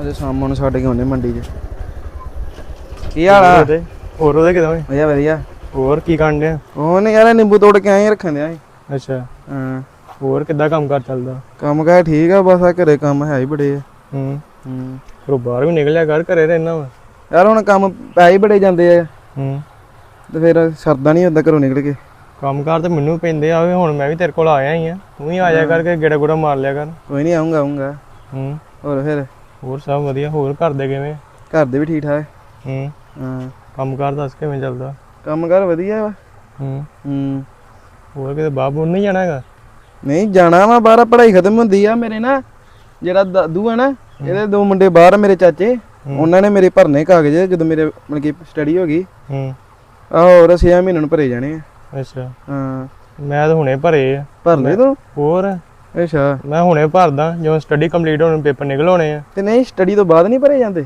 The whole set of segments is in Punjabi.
ਅਜੇ ਸ਼ਾਮ ਨੂੰ ਛੱਡ ਕੇ ਆਉਣੇ ਮੰਡੀ 'ਚ। ਕੀ ਹਾਲ ਆ? ਉਹਦੇ? ਹੋਰ ਉਹਦੇ ਕਿਦਾਂ ਵਧੀਆ ਵਧੀਆ। ਹੋਰ ਕੀ ਕਰਨ ਡਿਆ? ਉਹ ਨਹੀਂ ਯਾਰ ਨਿੰਬੂ ਤੋੜ ਕੇ ਆਏ ਰੱਖਣ ਦਿਆ ਅੱਛਾ। ਹਾਂ। ਹੋਰ ਕਿੱਦਾਂ ਕੰਮ ਕਰ ਚੱਲਦਾ? ਕੰਮ ਕਾ ਠੀਕ ਆ ਬਸ ਆ ਘਰੇ ਕੰਮ ਹੈ ਹੀ ਬੜੇ ਆ। ਹੂੰ। ਹੂੰ। ਫਿਰ ਬਾਹਰ ਵੀ ਨਿਕਲਿਆ ਕਰ ਘਰੇ ਰਹਿਣਾ ਵਾ? ਯਾਰ ਹੁਣ ਕੰਮ ਪੈ ਹੀ ਬੜੇ ਜਾਂਦੇ ਆ। ਹੂੰ। ਤੇ ਫਿਰ ਸਰਦਾ ਨਹੀਂ ਹੁੰਦਾ ਘਰੋਂ ਨਿਕਲ ਕੇ। ਕੰਮ ਕਾਰ ਤੇ ਮੈਨੂੰ ਪੈਂਦੇ ਆ ਵੀ ਹੁਣ ਮੈਂ ਵੀ ਤੇਰੇ ਕੋਲ ਆਇਆ ਹੀ ਆ। ਤੂੰ ਹੀ ਆ ਜਾ ਕਰਕੇ ਗੇੜਾ ਗੁੜਾ ਮਾਰ ਲਿਆ ਕਰ। ਕੋਈ ਨਹੀਂ ਆਉਂਗਾ ਆਉਂਗਾ ਹੂੰ। ਹੋਰ ਫਿਰ? ਹੋਰ ਸਭ ਵਧੀਆ ਹੋਰ ਘਰ ਦੇ ਕਿਵੇਂ? ਘਰ ਦੇ ਵੀ ਠੀਕ ਠਾਕ। ਹੂੰ। ਹਾਂ। ਕੰਮ ਕਾਰ ਦੱਸ ਕਿਵੇਂ ਚੱਲਦਾ? ਕੰਮ ਕਰ ਵਧੀਆ ਵਾ। ਹੂੰ। ਹੂੰ। ਹੋਰ ਕਿਤੇ ਬਾਬੂ ਨਹੀਂ ਜਾਣਾ ਹੈਗਾ? ਨਹੀਂ ਜਾਣਾ ਵਾ ਬਾਹਰ ਪੜ੍ਹਾਈ ਖਤਮ ਹੁੰਦੀ ਆ ਮੇਰੇ ਨਾ। ਜਿਹੜਾ ਦਾਦੂ ਆ ਨਾ ਇਹਦੇ ਦੋ ਮੁੰਡੇ ਬਾਹਰ ਮੇਰੇ ਚਾਚੇ। ਉਹਨਾਂ ਨੇ ਮੇਰੇ ਭਰਨੇ ਕਾਗਜ਼ ਜਦੋਂ ਮੇਰੇ ਮਤਲਬ ਕਿ ਸਟੱਡੀ ਹੋ ਗਈ। ਹੂੰ। ਆਹ ਹੋਰ 6 ਮਹੀਨਿਆਂ ਨੂੰ ਭਰੇ ਜਾਣੇ ਆ। ਅੱਛਾ। ਹਾਂ। ਮੈਂ ਤਾਂ ਹੁਣੇ ਭਰੇ ਆ। ਭਰ ਲੈ ਤੂੰ? ਹੋਰ? ਅੱਛਾ। ਮੈਂ ਹੁਣੇ ਭਰਦਾ ਜਦੋਂ ਸਟੱਡੀ ਕੰਪਲੀਟ ਹੋਣ ਪੇਪਰ ਨਿਕਲ ਆਉਣੇ ਆ। ਤੇ ਨਹੀਂ ਸਟੱਡੀ ਤੋਂ ਬਾਅਦ ਨਹੀਂ ਭਰੇ ਜਾਂਦੇ?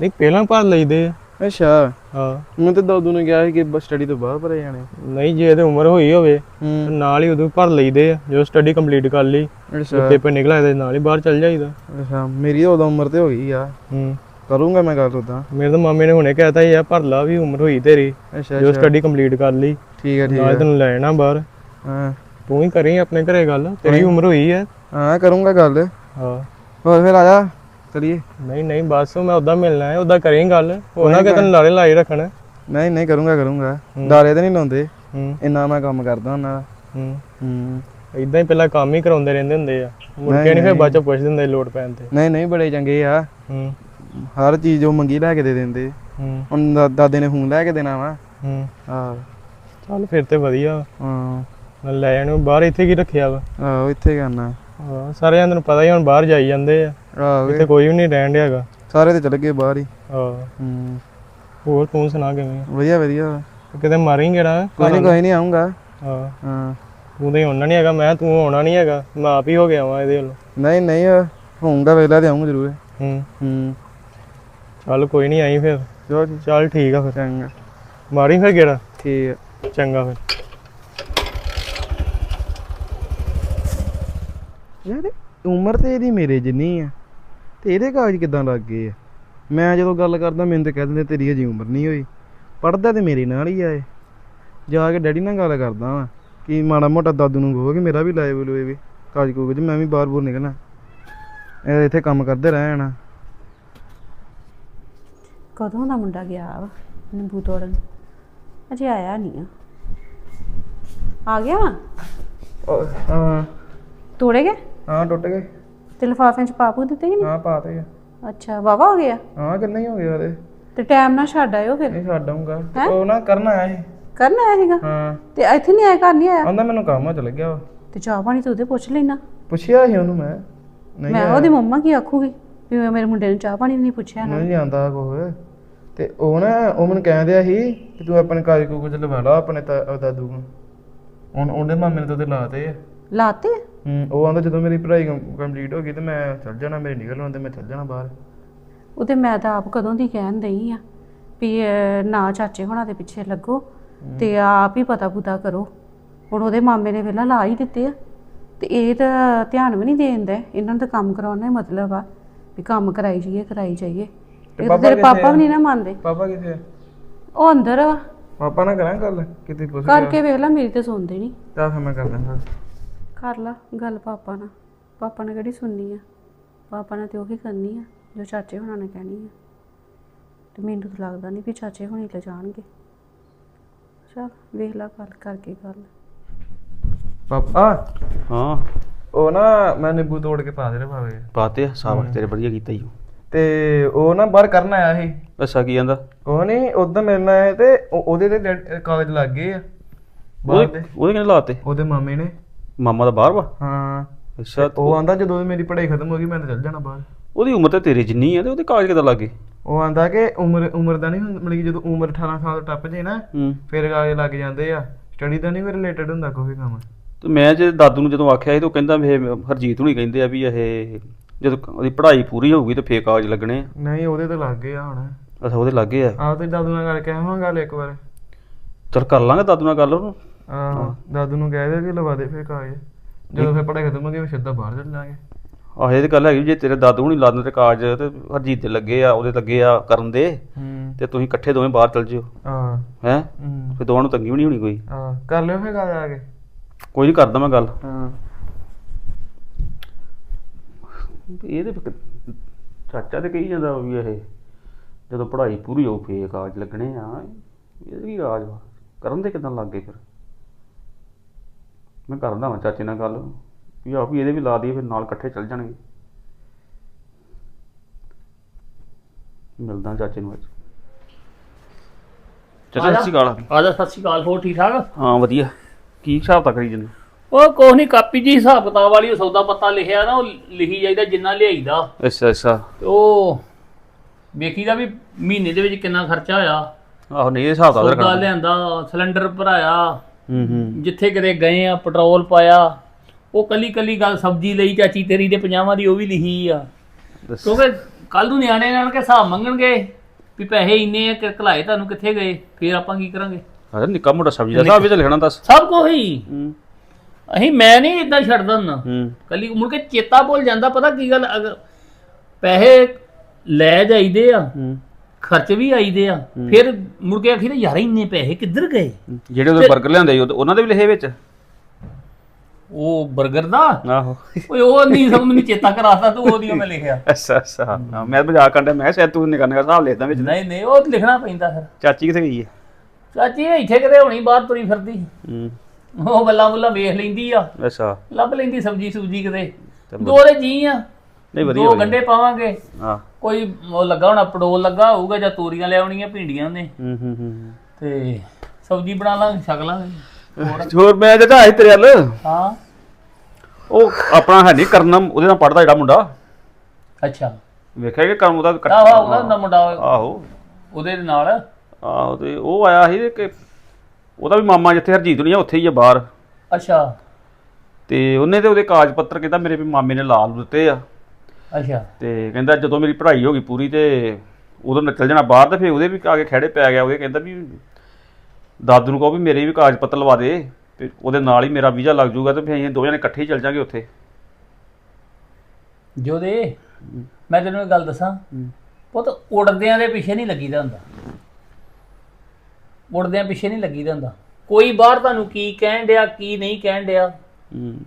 ਨਹੀਂ ਪਹਿਲਾਂ ਭਰ ਲਈਦੇ ਆ। ਅੱਛਾ। ਹਾਂ। ਮੈਂ ਤੇ ਦਾਦੂ ਨੇ ਕਿਹਾ ਸੀ ਕਿ ਸਟੱਡੀ ਤੋਂ ਬਾਅਦ ਭਰੇ ਜਾਣੇ ਨਹੀਂ ਜੇ ਤੇ ਉਮਰ ਹੋਈ ਹੋਵੇ ਤੇ ਨਾਲ ਹੀ ਉਦੋਂ ਭਰ ਲਈਦੇ ਆ ਜਦੋਂ ਸਟੱਡੀ ਕੰਪਲੀਟ ਕਰ ਲਈ ਅੱਛਾ। ਪੇਪਰ ਨਿਕਲ ਆਏ ਤੇ ਨਾਲ ਹੀ ਬਾਹਰ ਚੱਲ ਜਾਈਦਾ। ਅੱਛਾ ਮੇਰੀ ਉਦੋਂ ਉਮਰ ਤੇ ਹੋ ਗਈ ਆ। ਹੂੰ। ਕਰੂੰਗਾ ਮੈਂ ਗੱਲ ਉਦਾਂ। ਮੇਰੇ ਤਾਂ ਮਾਮੇ ਨੇ ਹੁਣੇ ਕਹਿਤਾ ਯਾ ਭਰ ਲਾ ਵੀ ਉਮਰ ਹੋਈ ਤੇਰੀ ਅੱਛਾ ਅੱਛਾ। ਸਟੱਡੀ ਕੰਪਲੀਟ ਕਰ ਲਈ। ਠੀਕ ਹੈ ਠੀਕ ਨਾਲ ਹੈ ਤੈਨੂੰ ਲੈ ਜਾਣਾ ਬਾਹਰ। ਹਾਂ। ਤੂੰ ਹੀ ਕਰੀ ਆਪਣੇ ਘਰੇ ਗੱਲ ਤੇਰੀ ਉਮਰ ਹੋਈ ਹੈ। ਹਾਂ ਕਰੂੰਗਾ ਗੱਲ। ਹਾਂ। ਹੋਰ ਫਿਰ ਆ ਜਾ ਚਲੀਏ। ਨਹੀਂ ਨਹੀਂ ਬਸ ਮੈਂ ਉਦਾਂ ਮਿਲਣਾ ਹੈ ਉਦਾਂ ਕਰੀ ਗੱਲ। ਉਹਨਾਂ ਕਿ ਤੈਨੂੰ ਲਾਰੇ ਲਾਈ ਰੱਖਣ। ਨਹੀਂ ਨਹੀਂ ਕਰੂੰਗਾ ਕਰੂੰਗਾ। ਡਾਰੇ ਤੇ ਨਹੀਂ ਲਾਉਂਦੇ। ਹੂੰ। ਇੰਨਾ ਮੈਂ ਕੰਮ ਕਰਦਾ ਉਹਨਾਂ ਦਾ। ਹੂੰ। ਹੂੰ। ਇਦਾਂ ਹੀ ਪਹਿਲਾਂ ਕੰਮ ਹੀ ਕਰਾਉਂਦੇ ਰਹਿੰਦੇ ਹੁੰਦੇ ਆ। ਮੁੜ ਕੇ ਨਹੀਂ ਫਿਰ ਬਾਅਦ ਚ ਪੁੱਛ ਦਿੰਦੇ ਲੋੜ ਪੈਣ ਤੇ। ਨਹੀਂ ਨਹੀਂ ਬੜੇ ਚੰਗੇ ਆ। ਹੂੰ। ਹਰ ਚੀਜ਼ ਜੋ ਮੰਗੀ ਲੈ ਕੇ ਦੇ ਦਿੰਦੇ। ਹੂੰ। ਹੁਣ ਦਾਦੇ ਨੇ ਫੋਨ ਲੈ ਕੇ ਦੇਣਾ ਵਾ। ਹੂੰ। ਆਹ ਚੱਲ ਫਿਰ ਤੇ ਵਧੀਆ। ਹਾਂ। ਲੈ ਜਾਣੇ ਬਾਹਰ ਇੱਥੇ ਕੀ ਰੱਖਿਆ ਵਾ? ਆਹੋ ਇੱਥੇ ਕਰਨਾ। ਹਾਂ ਸਾਰੇ ਜਣਾਂ ਨੂੰ ਪਤਾ ਹੀ ਹੁਣ ਬਾਹਰ ਜਾਈ ਜਾਂਦੇ ਆ। ਆਹੋ ਇੱਥੇ ਕੋਈ ਵੀ ਨਹੀਂ ਰਹਿਣ ਡਿਆ ਹੈਗਾ। ਸਾਰੇ ਤੇ ਚਲੇ ਗਏ ਬਾਹਰ ਹੀ। ਹਾਂ। ਹੂੰ। ਹੋਰ ਤੂੰ ਸੁਣਾ ਕਿਵੇਂ? ਵਧੀਆ ਵਧੀਆ। ਕਿਤੇ ਮਾਰੀ ਗੇੜਾ? ਕੋਈ ਨਹੀਂ ਕੋਈ ਨਹੀਂ ਆਉਂਗਾ ਹਾਂ। ਹਾਂ। ਤੂੰ ਤੇ ਆਉਣਾ ਨਹੀਂ ਹੈਗਾ ਮੈਂ ਤੂੰ ਆਉਣਾ ਨਹੀਂ ਹੈਗਾ ਮੈਂ ਆਪ ਹੀ ਹੋ ਗਿਆ ਵਾਂ ਇਹਦੇ ਵੱਲੋਂ। ਨਹੀਂ ਨਹੀਂ ਹੋਊਗਾ ਵੇਲਾ ਤੇ ਆਉਂਗਾ ਜ਼ਰੂਰ। ਹੂੰ। ਹੂੰ। ਚੱਲ ਕੋਈ ਨਹੀਂ ਆਈ ਫਿਰ। ਚਲੋ ਠੀਕ ਆ ਫਿਰ। ਚੰਗਾ। ਮਾਰੀ ਫਿਰ ਗੇੜਾ? ਠੀਕ ਚੰਗਾ ਫਿਰ। ਯਾਰ ਉਮਰ ਤੇ ਇਹਦੀ ਮੇਰੇ ਜਿੰਨੀ ਆ ਤੇ ਇਹਦੇ ਕਾਗਜ਼ ਕਿਦਾਂ ਲੱਗ ਗਏ ਆ? ਮੈਂ ਜਦੋਂ ਗੱਲ ਕਰਦਾ ਮੈਨੂੰ ਤੇ ਕਹਿ ਦਿੰਦੇ ਤੇਰੀ ਅਜੇ ਉਮਰ ਨਹੀਂ ਹੋਈ। ਪੜਦਾ ਤੇ ਮੇਰੇ ਨਾਲ ਹੀ ਆਏ ਜਾ ਕੇ ਡੈਡੀ ਨਾਲ ਗੱਲ ਕਰਦਾ ਵਾਂ ਕਿ ਮਾੜਾ ਮੋਟਾ ਦਾਦੂ ਨੂੰ ਕਹੋ ਕਿ ਮੇਰਾ ਵੀ ਲਾਏ ਬੋਲੋ ਵੀ ਕਾਗਜ਼ ਕੂਗਜ਼ ਮੈਂ ਵੀ ਬਾਹਰ ਬੂਰ ਨਿਕਲਣਾ। ਇਹ ਇੱਥੇ ਕੰਮ ਕਰਦੇ ਰਹਿਣਾ ਕਦੋਂ ਦਾ ਮੁੰਡਾ ਗਿਆ ਵਾ ਨਿੰਬੂ ਤੋੜਨ? ਅਜੇ ਆਇਆ ਨਹੀਂ ਆ। ਆ ਗਿਆ ਵਾ? ਹਾਂ। ਤੋੜੇ ਗਏ? ਹਾਂ ਟੁੱਟ ਗਏ। ਤੇ ਲਿਫਾਫਿਆਂ ਚ ਪਾਪੂ ਦਿੱਤੇ ਕਿ ਹਾਂ ਪਾਤੇ ਨਹੀਂ ਅੱਛਾ ਵਾਵਾ ਹੋ ਗਿਆ? ਹਾਂ ਕਿੰਨਾ ਹੀ ਹੋ ਗਿਆ ਉਹਦੇ। ਤੇ ਟਾਈਮ ਨਾਲ ਛੱਡ ਆਇਓ ਫਿਰ। ਨਹੀਂ ਛੱਡ ਆਊਂਗਾ। ਉਹ ਨਾ ਕਰਨ ਆਇਆ ਸੀ। ਕਰਨਾ ਆਇਆ ਸੀਗਾ? ਹਾਂ। ਤੇ ਇੱਥੇ ਨਹੀਂ ਆਇਆ ਘਰ ਨਹੀਂ ਆਇਆ? ਆਂਦਾ ਮੈਨੂੰ ਕੰਮ ਆ ਚਲ ਗਿਆ। ਤੇ ਚਾਹ ਪਾਣੀ ਤੂੰ ਉਹਦੇ ਪੁੱਛ ਲੈਣਾ। ਪੁੱਛਿਆ ਸੀ ਉਹਨੂੰ ਮੈਂ। ਨਹੀਂ ਮੈਂ ਉਹਦੀ ਮੰਮਾ ਕੀ ਆਖੂਗੀ? ਵੀ ਮੈਂ ਮੇਰੇ ਮੁੰਡੇ ਨੂੰ ਚਾਹ ਪਾਣੀ ਨਹੀਂ ਪੁੱਛਿਆ ਨਾ। ਨਹੀਂ ਜਾਂਦਾ ਕੁਛ। ਤੇ ਉਹ ਨਾ ਉਹ ਮੈਨੂੰ ਕਹਿੰਦਿਆ ਸੀ ਕਿ ਤੂੰ ਆਪਣੇ ਕਾਜ ਕੁਝ ਲਵਾ ਲਾ ਆਪਣੇ ਦਾਦੂ ਨੂੰ। ਹੁਣ ਉਹਦੇ ਮਾਮੇ ਨੇ ਤਾਂ ਲਾਤੇ ਆ। ਲਾਤੇ ਉਹ ਆਂਦਾ ਜਦੋਂ ਮੇਰੀ ਪੜ੍ਹਾਈ ਕੰਪਲੀਟ ਹੋ ਗਈ ਤੇ ਮੈਂ ਚੱਲ ਜਾਣਾ ਮੇਰੇ ਨਿਕਲ ਤੇ ਮੈਂ ਚੱਲ ਜਾਣਾ ਬਾਹਰ। ਉਹਦੇ ਮੈਂ ਤਾਂ ਆਪ ਕਦੋਂ ਦੀ ਕਹਿਣ ਦਈ ਆ ਵੀ ਅਹ, ਨਾ ਚਾਚੇ ਹੋਣਾ ਦੇ ਪਿੱਛੇ ਲੱਗੋ ਤੇ ਆਪ ਹੀ ਪਤਾ ਪੁਤਾ ਕਰੋ। ਹੁਣ ਉਹਦੇ ਮਾਮੇ ਨੇ ਵੇਲਾ ਲਾ ਹੀ ਦਿੱਤੇ ਆ। ਤੇ ਇਹ ਤਾਂ ਧਿਆਨ ਵੀ ਨਹੀਂ ਦੇਂਦਾ ਇਹਨਾਂ ਨੂੰ ਤਾਂ ਕੰਮ ਕਰਾਉਣਾ ਹੀ ਮਤਲਬ ਆ ਵੀ ਕੰਮ ਕਰਾਈ ਜਾਈਏ ਕਰਾਈ ਜਾਈਏ। ਇਹ ਤਾਂ ਪਾਪਾ ਤੇਰੇ ਪਾਪਾ? ਵੀ ਨਹੀਂ ਨਾ ਮੰਨਦੇ। ਪਾਪਾ ਕਿੱਥੇ ਆ? ਉਹ ਅੰਦਰ ਆ। ਪਾਪਾ ਨਾਲ ਕਰਾਂ ਗੱਲ? ਕਿਤੇ ਪੁੱਛ ਕਰਕੇ ਵੇਖ ਲੈ ਮੇਰੀ ਤੇ ਸੁਣਦੇ ਨਹੀਂ। ਤਾਂ ਫਿਰ ਮੈਂ ਕਰਦਾ ਗੱਲ ਕਰ ਲਾ ਗੱਲ ਪਾਪਾ ਨਾਲ। ਪਾਪਾ ਨੇ ਕਿਹੜੀ ਸੁਣਨੀ ਆ? ਪਾਪਾ ਨੇ ਤੇ ਉਹੀ ਕਰਨੀ ਆ ਜੋ ਚਾਚੇ ਹੋਣਾ ਨੇ ਕਹਿਣੀ ਆ। ਤੇ ਮੈਨੂੰ ਤਾਂ ਲੱਗਦਾ ਨਹੀਂ ਵੀ ਚਾਚੇ ਹੋਣੀ ਲੈ ਜਾਣਗੇ। ਚਲ ਵੇਖ ਲਾ ਗੱਲ ਕਰਕੇ ਗੱਲ। ਪਾਪਾ! ਹਾਂ। ਉਹ ਨਾ ਮੈਂ ਨਿੰਬੂ ਤੋੜ ਕੇ ਪਾ ਦੇ ਰਿਹਾ ਭਾਵੇਂ ਪਾਤੇ ਆ ਸਾਬਕ ਤੇਰੇ ਵਧੀਆ ਕੀਤਾ ਹੀ ਤੇ ਉਹ ਨਾ ਬਾਹਰ ਕਰਨ ਆਇਆ ਸੀ। ਅੱਛਾ ਕੀ ਕਹਿੰਦਾ? ਉਹ ਨਹੀਂ ਉਦੋਂ ਮਿਲਣਾ ਹੈ ਤੇ ਉਹ- ਉਹਦੇ ਤੇ ਕਾਗਜ਼ ਲੱਗ ਗਏ ਆ। ਬਾਹਰ ਉਹਦੇ ਦੇ। ਉਹਦੇ ਕਿਹਨੇ ਲਾਤੇ? ਉਹਦੇ ਮਾਮੇ ਨੇ। ਮਾਮਾ ਦਾ ਬਾਹਰ ਵਾ। ਹਾਂ। ਅੱਛਾ ਉਹ ਆਂਦਾ ਜਦੋਂ ਮੇਰੀ ਪੜ੍ਹਾਈ ਖਤਮ ਹੋ ਗਈ ਮੈਂ ਤਾਂ ਚੱਲ ਜਾਣਾ ਬਾਹਰ। ਉਹਦੀ ਉਮਰ ਤੇ ਤੇਰੀ ਜਿੰਨੀ ਆ ਤੇ ਉਹਦੇ ਕਾਗਜ਼ ਕਿਦਾਂ ਲੱਗੇ ਉਹ ਆਂਦਾ ਕਿ ਉਮਰ ਉਮਰ ਦਾ ਨਹੀਂ ਮਤਲਬ ਕਿ ਜਦੋਂ ਉਮਰ 18 ਸਾਲ ਟੱਪ ਜੇ ਨਾ ਫਿਰ ਕਾਗਜ਼ ਲੱਗ ਜਾਂਦੇ ਆ। ਸਟੱਡੀ ਦਾ ਨਹੀਂ ਰਿਲੇਟਡ ਹੁੰਦਾ ਕੋਈ ਕੰਮ। ਤੇ ਮੈਂ ਜੇ ਦਾਦੂ ਨੂੰ ਜਦੋਂ ਆਖਿਆ ਸੀ ਤੇ ਉਹ ਕਹਿੰਦਾ ਵੀ ਹਰਜੀਤ ਹੁਣੀ ਕਹਿੰਦੇ ਆ ਵੀ ਇਹ ਜਦੋਂ ਉਹਦੀ ਪੜ੍ਹਾਈ ਪੂਰੀ ਹੋਊਗੀ ਤੇ ਫੇਰ ਕਾਗਜ਼ ਲੱਗਣੇ ਨਹੀਂ ਉਹਦੇ ਤੇ ਲੱਗ ਗਏ ਆ ਹੁਣ। ਅੱਛਾ ਉਹਦੇ ਲੱਗੇ ਆ। ਆਪ ਤੇ ਦਾਦੂ ਨਾਲ ਕਰਕੇ ਆਵਾਂ ਗੱਲ ਇੱਕ ਵਾਰ। ਚਲ ਕਰ ਲਾਂਗੇ ਦਾਦੂ ਨਾਲ ਗੱਲ ਉਹਨੂੰ। ਆਹੋ ਦਾਦੂ ਨੂੰ ਕਹਿ ਦੇ ਕਿ ਲਵਾ ਦੇ ਫਿਰ ਕਾਗਜ਼। ਜਦੋਂ ਫਿਰ ਪੜ੍ਹਾਈ ਖਤਮ ਹੋ ਗਈ ਫਿਰ ਸਿੱਧਾ ਬਾਹਰ ਚੱਲ ਜਾਾਂਗੇ ਆਹ ਇਹ ਤੇ ਗੱਲ ਹੈਗੀ ਵੀ ਜੇ ਤੇਰੇ ਦਾਦੂ ਨਹੀਂ ਲਾਦਨ ਤੇ ਕਾਜ ਤੇ ਹਰਜੀਤ ਦੇ ਲੱਗੇ ਆ ਉਹਦੇ ਲੱਗੇ ਆ ਕਰਨ ਦੇ ਹੂੰ। ਤੇ ਤੁਸੀਂ ਇਕੱਠੇ ਦੋਵੇਂ ਬਾਹਰ ਚਲ ਜਿਓ ਹਾਂ। ਹੈ? ਹੂੰ। ਫਿਰ ਦੋਵਾਂ ਨੂੰ ਤੰਗੀ ਵੀ ਨਹੀਂ ਹੋਣੀ ਕੋਈ? ਹਾਂ। ਕਰ ਲਿਓ ਫੇਰ ਗੱਲ ਆ ਕੇ। ਕੋਈ ਨਹੀਂ ਕਰਦਾ ਮੈਂ ਗੱਲ। ਹਾਂ। ਇਹ ਤੇ ਚਾਚਾ ਤੇ ਕਹੀ ਜਾਂਦਾ ਵੀ ਇਹ ਜਦੋਂ ਪੜ੍ਹਾਈ ਪੂਰੀ ਹੋਊ ਫੇਰ ਕਾਜ ਲੱਗਣੇ ਆ। ਇਹ ਕੀ ਕਾਜ ਵਾ? ਕਰਨ ਦੇ ਕਿਦਾਂ ਲੱਗ ਗਏ ਫਿਰ? ਮੈਂ ਕਰਦਾ ਵਾਂ ਚਾਚੇ ਨਾਲ ਗੱਲ ਵੀ ਆ ਵੀ ਇਹਦੇ ਵੀ ਲਾ ਦਈਏ ਫਿਰ ਨਾਲ ਇਕੱਠੇ ਚੱਲ ਜਾਣਗੇ। ਮਿਲਦਾ ਚਾਚੇ ਨੂੰ ਅੱਜ। ਚਾਚਾ ਸਤਿ ਸ਼੍ਰੀ ਅਕਾਲ। ਆ ਜਾ ਸਤਿ ਸ਼੍ਰੀ ਅਕਾਲ ਹੋਰ ਠੀਕ ਠਾਕ? ਹਾਂ ਵਧੀਆ। ਕੀ ਹਿਸਾਬ ਤੱਕ ਕਰੀ ਜਨ ਉਹ ਕੁਛ ਨਹੀਂ ਕਾਪੀ ਜੀ ਹਿਸਾਬ ਕਿਤਾਬ ਵਾਲੀ ਉਹ ਸੌਦਾ ਪੱਤਾ ਲਿਖਿਆ ਨਾ ਉਹ ਲਿਖੀ ਜਾਈਦਾ ਜਿੰਨਾ ਲਿਆਈਦਾ। ਅੱਛਾ ਅੱਛਾ। ਤੇ ਉਹ ਵੇਖੀਦਾ ਵੀ ਮਹੀਨੇ ਦੇ ਵਿੱਚ ਕਿੰਨਾ ਖਰਚਾ ਹੋਇਆ। ਆਹੋ ਨਹੀਂ ਇਹ ਹਿਸਾਬ ਤਾਂ ਸੌਦਾ ਰੱਖਣਾ ਲਿਆਂਦਾ ਸਿਲੰਡਰ ਭਰਾਇਆ। ਹੂੰ। ਹੂੰ ਜਿੱਥੇ ਕਿਤੇ ਗਏ ਆ ਪੈਟਰੋਲ ਪਾਇਆ ਉਹ ਕੱਲੀ ਕੱਲੀ ਗੱਲ ਸਬਜ਼ੀ ਲਈ ਚਾਚੀ ਤੇਰੀ ਦੇ ਪੰਜਾਵਾਂ ਦੀ ਉਹ ਵੀ ਲਿਖੀ ਆ। ਦੱਸ। ਕਿਉਂਕਿ ਕੱਲ ਨੂੰ ਨਿਆਣੇ ਨਾਲ ਕੇ ਹਿਸਾਬ ਮੰਗਣਗੇ ਵੀ ਪੈਸੇ ਇੰਨੇ ਆ ਕਿ ਘਲਾਏ ਤੁਹਾਨੂੰ ਕਿੱਥੇ ਗਏ? ਫਿਰ ਆਪਾਂ ਕੀ ਕਰਾਂਗੇ? ਹਾਂ ਨਿੱਕਾ ਮੋਟਾ ਸਬਜ਼ੀ ਦਾ ਹਿਸਾਬ ਵੀ ਤਾਂ ਲਿਖਣਾ ਦੱਸ। ਸਭ ਕੁਝ ਹੀ। ਹੂੰ। ਅਸੀਂ ਮੈਂ ਨਹੀਂ ਇਦਾਂ ਛੱਡ ਦਿੰਦਾ। ਹੂੰ। ਕੱਲੀ ਮੁੜ ਕੇ ਚੇਤਾ ਭੁੱਲ ਜਾਂਦਾ ਪਤਾ ਕੀ ਗੱਲ ਅਗਰ ਪੈਸੇ ਲੈ ਜਾਈਦੇ ਆ ਹੂੰ। ਖਰਚ ਵੀ ਆਈਦੇ ਆ। ਫਿਰ ਮੁੜ ਕੇ ਆਖੀਦਾ ਯਾਰ ਇੰਨੇ ਪੈਸੇ ਕਿੱਧਰ ਗਏ? ਜਿਹੜੇ ਉਹਦੇ 버ਗਰ ਲਿਆਂਦੇ ਸੀ, ਉਹ- ਉਹਨਾਂ ਦੇ ਵੀ ਲਿਖੇ ਵਿੱਚ? ਉਹ 버ਗਰ ਦਾ? ਆਹੋ। ਓਏ ਉਹ ਨਹੀਂ ਸਭ ਮੈਨੂੰ ਚੇਤਾ ਕਰਾਤਾ ਤੂੰ ਉਹਦੀ ਮੈਂ ਲਿਖਿਆ। ਅੱਛਾ ਅੱਛਾ। ਹਾਂ, ਮੈਂ ਮਜ਼ਾਕ ਕਰਦਾ ਮੈਂ ਕਿਹਾ ਸ਼ਾਇਦ ਤੂੰ ਨਿਕਲਣ ਦਾ ਹਿਸਾਬ ਲਿਖਦਾ ਵਿੱਚ। ਨਹੀਂ ਨਹੀਂ ਉਹ ਲਿਖਣਾ ਪੈਂਦਾ ਫਿਰ। ਚਾਚੀ ਕਿੱਥੇ ਗਈ ਹੈ? ਚਾਚੀ ਇਹ ਇੱਥੇ ਕਿਤੇ ਹੋਣੀ ਬਾਹਰ ਤੁਰੀ ਫਿਰਦੀ। ਹੂੰ। ਉਹ ਬੱਲਾ ਬੱਲਾ ਵੇਖ ਲੈਂਦੀ ਆ। ਅੱਛਾ। ਲੱਭ ਲੈਂਦੀ ਸਬਜੀ ਸੂਜੀ ਕਿਤੇ। ਤੇ ਦੋ ਦੇ ਜੀ ਆ। ਨਹੀਂ ਵਧੀਆ ਦੋ ਵਧੀਆ। ਗੰਡੇ ਪਾਵਾਂਗੇ। ਹਾਂ। ਕੋਈ ਉਹ ਲੱਗਾ ਹੋਣਾ ਪੜੋਲ ਲੱਗਾ ਹੋਊਗਾ ਜਾਂ ਤੋਰੀਆਂ ਲੈ ਆਉਣੀਆਂ ਭਿੰਡੀਆਂ ਨੇ। ਹੂੰ ਹੂੰ ਹੂੰ ਤੇ ਸਬਜੀ ਬਣਾ ਲਾਂਗੇ ਛਕ ਲਾਂਗੇ। ਹੋਰ ਮੈਂ ਜਦਾ ਆਈ ਤੇਰੇ ਵੱਲ। ਹਾਂ। ਉਹ ਆਪਣਾ ਹੈ ਨਹੀਂ ਕਰਨਮ ਉਹਦੇ ਨਾਲ ਪੜਦਾ ਜਿਹੜਾ ਮੁੰਡਾ। ਅੱਛਾ। ਵੇਖਿਆ ਕਿ ਕੰਮ ਉਹਦਾ ਕੱਟ- ਆਹ ਉਹਦਾ ਮੁੰਡਾ। ਆਹੋ। ਉਹਦੇ ਨਾਲ। ਆਹੋ ਤੇ ਉਹ ਆਇਆ ਸੀ ਕਿ ਉਹਦਾ ਵੀ ਮਾਮਾ ਜਿੱਥੇ ਹਰਜੀਤ ਨਹੀਂ ਆ ਉੱਥੇ ਹੀ ਆ ਬਾਹਰ। ਅੱਛਾ। ਤੇ ਉਹਨੇ ਤੇ ਉਹਦੇ ਕਾਗਜ਼ ਪੱਤਰ ਕਹਿੰਦਾ ਮੇਰੇ ਵੀ ਮਾਮੇ ਨੇ ਲਾਲ ਦਿੱਤੇ ਆ। ਅੱਛਾ। ਤੇ ਕਹਿੰਦਾ ਜਦੋਂ ਮੇਰੀ ਪੜ੍ਹਾਈ ਹੋ ਗਈ ਪੂਰੀ ਤੇ ਉਦੋਂ ਨਿਕਲ ਜਾਣਾ ਬਾਹਰ ਤੇ ਫਿਰ ਉਹਦੇ ਵੀ ਆ ਕੇ ਖੜੇ ਪੈ ਗਿਆ ਉਹਦੇ ਕਹਿੰਦਾ ਵੀ ਦਾਦੂ ਨੂੰ ਕਹੋ ਵੀ ਮੇਰੇ ਵੀ ਕਾਗਜ਼ ਪੱਤਰ ਲਵਾ ਦੇ ਤੇ ਉਹਦੇ ਨਾਲ ਹੀ ਮੇਰਾ ਵੀਜ਼ਾ ਲੱਗ ਜਾਊਗਾ ਤੇ ਫਿਰ ਅਸੀਂ ਦੋਵੇਂ ਜਣੇ ਇਕੱਠੇ ਹੀ ਚੱਲ ਜਾਾਂਗੇ ਉੱਥੇ। ਜੋਦੇ ਮੈਂ ਤੈਨੂੰ ਇੱਕ ਗੱਲ ਦੱਸਾਂ। ਪੁੱਤ ਉੜਦਿਆਂ ਦੇ ਪਿੱਛੇ ਨਹੀਂ ਲੱਗੀਦਾ ਹੁੰਦਾ। ਉੜਦਿਆਂ ਪਿੱਛੇ ਨਹੀਂ ਲੱਗੀਦਾ ਹੁੰਦਾ। ਕੋਈ ਬਾਹਰ ਤੁਹਾਨੂੰ ਕੀ ਕਹਿਣ ਡਿਆ ਕੀ ਨਹੀਂ ਕਹਿਣ ਡਿਆ।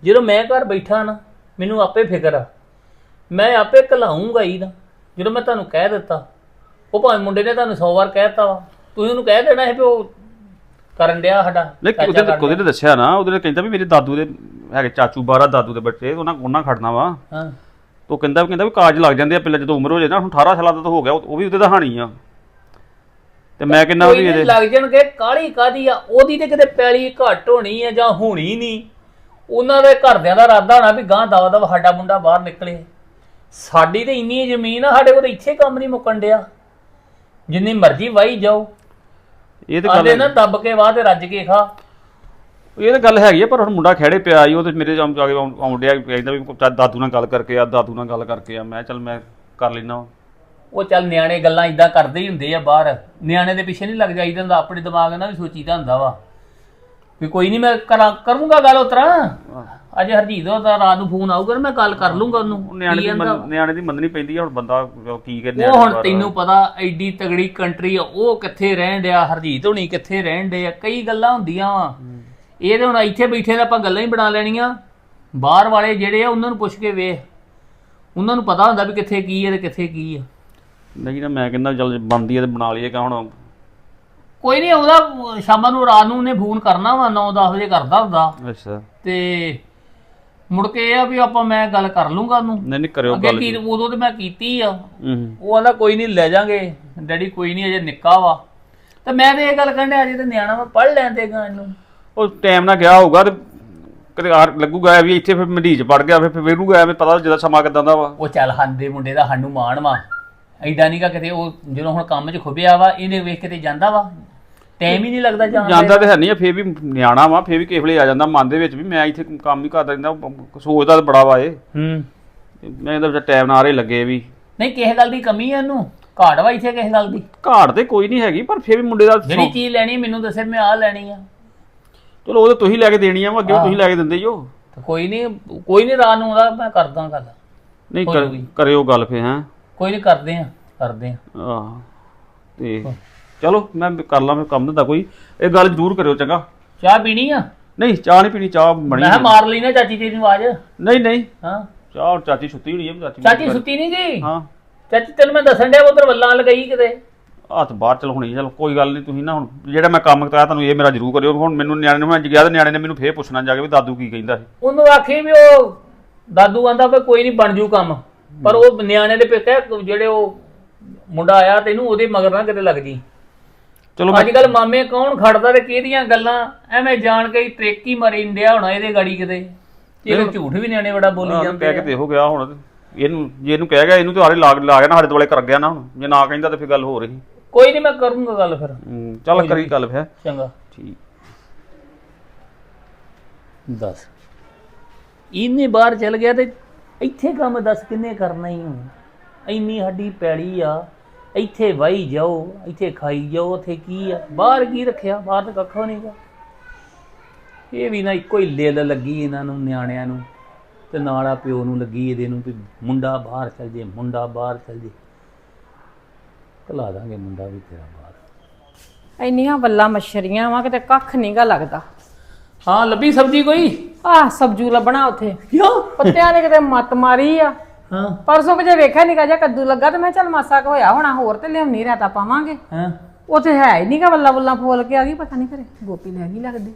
ਜਦੋਂ ਮੈਂ ਘਰ ਬੈਠਾ ਨਾ ਮੈਨੂੰ ਆਪੇ ਫਿਕਰ ਆ। ਮੈਂ ਆਪੇ ਕਲਾਉਂਗਾ ਹੀ ਨਾ। ਜਦੋਂ ਮੈਂ ਤੁਹਾਨੂੰ ਕਹਿ ਦਿੱਤਾ ਉਹ ਭਾਵੇਂ ਮੁੰਡੇ ਨੇ ਤੁਹਾਨੂੰ 100 ਵਾਰ ਕਹਿ ਦਿੱਤਾ ਵਾ ਤੁਸੀਂ ਉਹਨੂੰ ਕਹਿ ਦੇਣਾ ਹੈ ਵੀ ਉਹ ਕਰਨ ਡਿਆ ਸਾਡਾ ਨਹੀਂ ਚਾਚਾ ਉਹਦੇ ਕਰਨ ਉਹਦੇ ਨੇ ਦੱਸਿਆ ਨਾ ਉਹਦੇ ਨੇ ਕਹਿੰਦਾ ਵੀ ਮੇਰੇ ਦਾਦੂ ਦੇ ਹੈਗੇ ਚਾਚੂ ਬਾਰਾ ਦਾਦੂ ਦੇ ਬੱਚੇ ਉਹਨਾਂ ਉਹਨਾਂ ਖੜਨਾ ਵਾ। ਹਾਂ। ਤੋ ਕਹਿੰਦਾ ਕਹਿੰਦਾ ਵੀ ਕਾਗਜ਼ ਲੱਗ ਜਾਂਦੇ ਆ ਪਹਿਲਾਂ ਜਦੋਂ ਉਮਰ ਹੋ ਜਾਏ ਨਾ ਹੁਣ 18 ਸਾਲਾਂ ਦਾ ਤਾਂ ਹੋ ਗਿਆ ਉਹ ਉਹ ਵੀ ਉਹਦੇ ਦਾ ਹਾਣੀ ਆ। ਤੇ ਮੈਂ ਕਹਿੰਦਾ ਕੋਈ ਵੀ ਨੀ ਇਹਦੇ ਲੱਗ ਜਾਣਗੇ ਕਾਲੀ ਕਾਦੀ ਆ? ਉਹਦੀ ਤੇ ਕਿਤੇ ਪੈਲੀ ਘੱਟ ਹੋਣੀ ਆ ਜਾਂ ਹੋਣੀ ਨਹੀਂ। ਉਹਨਾਂ ਦੇ ਘਰਦਿਆਂ ਦਾ ਇਰਾਦਾ ਹੋਣਾ ਵੀ ਗਾਂ ਦਵਾ ਦਵਾ ਸਾਡਾ ਮੁੰਡਾ ਬਾਹਰ ਨਿਕਲੇ। ਸਾਡੀ ਤੇ ਇੰਨੀ ਜ਼ਮੀਨ ਆ ਸਾਡੇ ਕੋਲ ਤਾਂ ਇੱਥੇ ਕੰਮ ਨਹੀਂ ਮੁੱਕਣ ਡਿਆ। ਜਿੰਨੀ ਮਰਜ਼ੀ ਵਾਈ ਜਾਓ। ਇਹ ਤੇ ਆਂਦੇ ਗੱਲ ਨਾ ਦੱਬ ਕੇ ਵਾਹ ਤੇ ਰੱਜ ਕੇ ਖਾ। ਇਹ ਤਾਂ ਗੱਲ ਹੈਗੀ ਆ ਪਰ ਹੁਣ ਮੁੰਡਾ ਖੜੇ ਪਿਆ ਈ ਉਹ ਤੇ ਮੇਰੇ ਜਾ ਕੇ ਆਉਂਦਿਆ ਕਹਿੰਦਾ ਵੀ ਚੱਲ ਦਾਦੂ ਨਾਲ ਗੱਲ ਕਰਕੇ ਆ ਦਾਦੂ ਨਾਲ ਗੱਲ ਕਰਕੇ ਆ। ਮੈਂ ਚੱਲ ਮੈਂ ਕਰ ਲੈਣਾ ਉਹ ਚੱਲ ਨਿਆਣੇ ਗੱਲਾਂ ਇਦਾਂ ਕਰਦੇ ਹੀ ਹੁੰਦੇ ਆ ਬਾਹਰ। ਨਿਆਣੇ ਦੇ ਪਿੱਛੇ ਨਹੀਂ ਲੱਗ ਜਾਈਦਾ ਹੁੰਦਾ ਆਪਣੇ ਦਿਮਾਗ ਨਾਲ ਵੀ ਸੋਚੀਦਾ ਹੁੰਦਾ ਵਾ। ਵੀ ਕੋਈ ਨਹੀਂ ਮੈਂ ਕਰਾਂ ਕਰੂੰਗਾ ਗੱਲ ਉਤਰਾ। ਅੱਜ ਹਰਜੀਤ ਦਾ ਰਾਤ ਨੂੰ ਫੋਨ ਆਊਗਾ ਨਾ ਮੈਂ ਗੱਲ ਕਰ ਲੂੰਗਾ ਉਹਨੂੰ। ਨਿਆਣੇ ਕੀ ਦੀ ਕਹਿੰਦਾ? ਮੰਨ- ਨਿਆਣੇ ਦੀ ਮੰਨਣੀ ਪੈਂਦੀ ਆ ਹੁਣ ਬੰਦਾ ਕੀ ਕਰੇ ਉਹ ਹੁਣ ਤੈਨੂੰ ਪਤਾ ਐਡੀ ਤਗੜੀ ਕੰਟਰੀ ਆ ਉਹ ਕਿੱਥੇ ਰਹਿਣ ਡਿਆ ਹਰਜੀਤ ਹੋਣੀ ਕਿੱਥੇ ਰਹਿਣ ਡਿਆ ਕਈ ਗੱਲਾਂ ਹੁੰਦੀਆਂ ਵਾ। ਇਹ ਤੇ ਹੁਣ ਇੱਥੇ ਬੈਠੇ ਤਾਂ ਆਪਾਂ ਗੱਲਾਂ ਹੀ ਬਣਾ ਲੈਣੀਆਂ। ਬਾਹਰ ਵਾਲੇ ਜਿਹੜੇ ਆ ਉਹਨਾਂ ਨੂੰ ਪੁੱਛ ਕੇ ਵੇਖ। ਉਹਨਾਂ ਨੂੰ ਪਤਾ ਹੁੰਦਾ ਵੀ ਕਿੱਥੇ ਕੀ ਹੈ ਤੇ ਕਿੱਥੇ ਕੀ ਆ। ਨਹੀਂ ਨਾ ਮੈਂ ਕਹਿੰਦਾ ਚੱਲ ਬੰਦੀ ਆ ਤੇ ਬਣਾ ਲਈਏ ਕਿ ਹੁਣ ਕੋਈ ਨਹੀਂ ਉਹਦਾ ਸ਼ਾਮਾਂ ਨੂੰ ਰਾਤ ਨੂੰ ਉਹਨੇ ਫੋਨ ਕਰਨਾ ਵਾ 9-10 ਵਜੇ ਕਰਦਾ ਹੁੰਦਾ। ਅੱਛਾ। ਤੇ ਮੁੜ ਕੇ ਇਹ ਆ ਵੀ ਆਪਾਂ ਮੈਂ ਗੱਲ ਕਰ ਲੂੰਗਾ ਉਹਨੂੰ। ਨਹੀਂ ਨਹੀਂ ਕਰਿਓ ਅੱਗੇ ਗੱਲ ਕੀ ਉਦੋਂ ਤੇ ਮੈਂ ਕੀਤੀ ਆ। ਹੂੰ ਉਹ ਆਂਦਾ ਕੋਈ ਨਹੀਂ ਲੈ ਜਾਾਂਗੇ। ਡੈਡੀ ਕੋਈ ਨਹੀਂ ਅਜੇ ਨਿੱਕਾ ਵਾ। ਤੇ ਮੈਂ ਤੇ ਇਹ ਗੱਲ ਕਹਿੰਦਾ ਅਜੇ ਤੇ ਨਿਆਣਾ ਵਾ ਪੜ ਲੈਂਦੇ ਗਾ ਇਹਨੂੰ। ਉਹ ਟਾਈਮ ਨਾਲ ਗਿਆ ਹੋਊਗਾ ਤੇ ਕਿਤੇ ਆ ਲੱਗੂਗਾ ਵੀ ਇੱਥੇ ਫਿਰ ਮੰਡੀਚ ਪੜ ਗਿਆ ਫਿਰ ਵੇਰੂਗਾ ਐਵੇਂ ਪਤਾ ਜਦੋਂ ਸਮਾਂ ਕਿਦਾਂ ਦਾ ਵਾ। ਉਹ ਚੱਲ ਹੰਦੇ ਮੁੰਡੇ ਦਾ ਸਾਨੂੰ ਮਾਣ ਵਾ। ਐਡਾ ਨਹੀਂਗਾ ਕਿਤੇ ਉਹ ਜਦੋਂ ਹੁਣ ਕੰਮ 'ਚ ਖੁੱਬਿਆ ਵਾ ਇਹਨੇ ਵੇਖ ਕਿਤੇ ਜਾਂਦਾ ਵਾ। ਟਾਈਮ ਹੀ ਨਹੀਂ ਲੱਗਦਾ ਜਾਣ ਦਾ ਜਾਂਦਾ ਤੇ ਹੈ ਨਹੀਂ ਆ ਫੇਰ ਵੀ ਨਿਆਣਾ ਵਾ ਫੇਰ ਵੀ ਕਿਸੇ ਵੇਲੇ ਆ ਜਾਂਦਾ ਮਨ ਦੇ ਵਿੱਚ ਵੀ ਮੈਂ ਇੱਥੇ ਕੰਮ ਹੀ ਕਰਦਾ ਰਹਿੰਦਾ ਉਹ ਸੋਚਦਾ ਤਾਂ ਬੜਾ ਵਾ ਇਹ। ਹੂੰ। ਮੈਂ ਇਹਦਾ ਵਿੱਚ ਟਾਈਮ ਨਾਲ ਰਹੇ ਲੱਗੇ ਵੀ। ਨਹੀਂ ਕਿਸੇ ਗੱਲ ਦੀ ਕਮੀ ਆ ਇਹਨੂੰ? ਘਾਟ ਵਾ ਇੱਥੇ ਕਿਸੇ ਗੱਲ ਦੀ? ਘਾੜ ਤੇ ਕੋਈ ਨਹੀਂ ਹੈਗੀ ਪਰ ਫੇਰ ਵੀ ਮੁੰਡੇ ਦਾ ਜਿਹੜੀ ਚੀਜ਼ ਲੈਣੀ ਮੈਨੂੰ ਦੱਸੇ ਮੈਂ ਆਹ ਲੈਣੀ ਆ। ਚਲੋ ਉਹ ਤਾਂ ਤੁਸੀਂ ਲੈ ਕੇ ਦੇਣੀ ਆ ਵਾ ਅੱਗੇ ਵੀ ਤੁਸੀਂ ਲੈ ਕੇ ਦਿੰਦੇ ਹੀ ਹੋ ਤੇ ਕੋਈ ਨਹੀਂ ਕੋਈ ਨਹੀਂ ਰਾਤ ਨੂੰ ਉਹਦਾ ਮੈਂ ਕਰਦਾ ਗੱਲ। ਨਹੀਂ ਹੋ ਕਰ-। ਕਰਿਓ ਗੱਲ ਫੇ ਹੈਂ। ਕੋਈ ਨਹੀਂ ਕਰਦੇ ਆ ਕਰਦੇ ਆ। ਆਹ ਤੇ ਚਲੋ ਮੈਂ ਕਰ ਲਾਂ ਮੈਂ ਕੰਮ ਦਿੰਦਾ ਕੋਈ। ਇਹ ਗੱਲ ਜ਼ਰੂਰ ਕਰਿਓ ਚੰਗਾ। ਚਾਹ ਪੀਣੀ ਆ? ਨਹੀਂ ਚਾਹ ਨਹੀਂ ਪੀਣੀ ਚਾਹ ਬਣੀ ਮੈਂ ਕਿਹਾ ਮਾਰ ਲਈ ਨਾ ਚਾਚੀ ਤੇਰੀ ਨੂੰ ਆਵਾਜ਼। ਨਹੀਂ ਨਹੀਂ। ਹਾਂ। ਚਾਹ ਹੁਣ ਚਾਚੀ ਸੁੱਤੀ ਹੋਣੀ ਹੈ ਚਾਚੀ ਚਾਚੀ ਸੁੱਤੀ ਨਹੀਂ ਗਈ ਹਾਂ। ਚਾਚੀ ਤੈਨੂੰ ਮੈਂ ਦੱਸਣ ਡਿਆ ਉਧਰ ਵੱਲਾਂ ਲਗਾਈ ਕਿਤੇ। ਹੱਥ ਬਾਹਰ ਚਲ ਹੋਣੀ ਚਲ ਕੋਈ ਗੱਲ ਨਹੀਂ ਤੁਸੀਂ ਨਾ ਹੁਣ ਜਿਹੜਾ ਮੈਂ ਕੰਮ ਕਰਾਇਆ ਤੁਹਾਨੂੰ ਇਹ ਮੇਰਾ ਜ਼ਰੂਰ ਕਰਿਓ। ਹੁਣ ਮੈਨੂੰ ਨਿਆਣੇ ਨੂੰ ਮੈਂ ਗਿਆ ਤੇ ਨਿਆਣੇ ਨੇ ਮੈਨੂੰ ਫੇਰ ਪੁੱਛਣਾ ਜਾ ਕੇ ਵੀ ਦਾਦੂ ਕੀ ਕਹਿੰਦਾ ਸੀ। ਉਹਨੂੰ ਆਖੀ ਵੀ ਉਹ ਦਾਦੂ ਆਂਦਾ ਵੀ ਕੋਈ ਨਹੀਂ ਬਣ ਜੂ ਕੰਮ। ਪਰ ਉਹ ਨਿਆਣੇ ਦੇ ਪਿੱਛੇ ਜਿਹੜੇ ਉਹ ਮੁੰਡਾ ਆਇਆ ਤੈਨੂੰ ਉਹਦੇ ਮਗਰ ਨਾ ਕਿਤੇ ਲੱਗ ਜੀ। ਚਲੋ ਮੈਂ ਅੱਜ ਕੱਲ ਮਾਮੇ ਕੌਣ ਖੜਦਾ ਤੇ ਕਿਹਦੀਆਂ ਗੱਲਾਂ? ਐਵੇਂ ਜਾਣ ਕੇ ਹੀ ਟ੍ਰੇਕ ਹੀ ਮਰੀ ਹੋਣਾ ਇਹਦੇ ਗਾੜੀ ਕਿਤੇ। ਇਹ ਤਾਂ ਝੂਠ ਵੀ ਨਿਆਣੇ ਬੜਾ ਬੋਲੀ ਜਾਂਦੇ ਕਹਿ ਕੇ ਆ। ਦੇਖੋ ਗਿਆ ਹੁਣ ਤੇ। ਇਹਨੂੰ ਜੇ ਇਹਨੂੰ ਕਹਿ ਗਿਆ ਇਹਨੂੰ ਤੇ ਹਾਰੇ ਲਾਗ ਲਾ ਗਿਆ ਨਾ ਸਾਡੇ ਦੁਆਲੇ ਕਰ ਗਿਆ ਨਾ ਹੁਣ। ਜੇ ਨਾ ਕਹਿੰਦਾ ਤੇ ਫੇਰ ਗੱਲ ਹੋ ਰਹੀ। ਕੋਈ ਨਹੀਂ ਮੈਂ ਕਰੂੰਗਾ ਗੱਲ ਫਿਰ। ਚੱਲ ਕਰੀ ਗੱਲ ਫੇਰ। ਚੰਗਾ। ਠੀਕ। ਦੱਸ। ਇਹਨੇ ਬਾਹਰ ਚਲ ਗਿਆ ਤੇ ਇੱਥੇ ਕੰਮ ਦੱਸ ਕਿੰਨੇ ਕਰਨਾ ਹੀ ਹੁਣ। ਇੰਨੀ ਹੱਡੀ ਪੈੜੀ ਆ। ਇੱਥੇ ਵਾਈ ਜਾਓ ਇੱਥੇ ਖਾਈ ਜਾਓ ਉੱਥੇ ਕੀ ਆ? ਬਾਹਰ ਕੀ ਰੱਖਿਆ? ਬਾਹਰ ਤਾਂ ਕੱਖੋ ਨਹੀਂਗਾ। ਇਹ ਵੀ ਨਾ ਇੱਕੋ ਹੀ ਲਿਲ ਲੱਗੀ ਇਹਨਾਂ ਨੂੰ ਨਿਆਣਿਆਂ ਨੂੰ। ਤੇ ਨਾਲ ਆ ਪਿਓ ਨੂੰ ਲੱਗੀ ਇਹਦੇ ਨੂੰ ਵੀ ਮੁੰਡਾ ਬਾਹਰ ਚਲ ਜੇ ਮੁੰਡਾ ਬਾਹਰ ਚਲ ਜੇ। ਕਲਾ ਦਾਂਗੇ ਮੁੰਡਾ ਵੀ ਤੇਰਾ ਬਾਹਰ। ਇੰਨੀਆਂ ਵੱਲਾਂ ਮੱਛਰੀਆਂ ਵਾ ਕਿਤੇ ਕੱਖ ਨਹੀਂਗਾ ਲੱਗਦਾ। ਹਾਂ ਲੱਭੀ ਸਬਜ਼ੀ ਕੋਈ? ਆਹ ਸਬਜੂ ਲੱਭਣਾ ਉੱਥੇ। ਕਿਉਂ? ਪੱਤਿਆਂ ਨੇ ਕਿਤੇ ਮੱਤ ਮਾਰੀ ਆ। ਹਾਂ। ਪਰਸੋਂ ਕਿ ਜੇ ਵੇਖਿਆ ਨਿਕਾ ਜਿਹਾ ਕੱਦੂ ਲੱਗਾ ਤੇ ਮੈਂ ਚੱਲ ਮਾਸਾ ਕੁ ਹੋਇਆ ਹੋਣਾ ਹੋਰ ਤੇ ਲਿਆਉਣੀ ਰਾਤਾ ਪਾਵਾਂਗੇ। ਹਾਂ। ਉੱਥੇ ਹੈ ਹੀ ਨਹੀਂਗਾ ਵੱਲਾ ਵੱਲਾ ਫੋਲ ਕੇ ਆ ਗਈ ਪਤਾ ਨਹੀਂ ਕਰੇ ਗੋਪੀ ਲੈ ਗਈ ਲੱਗਦੀ।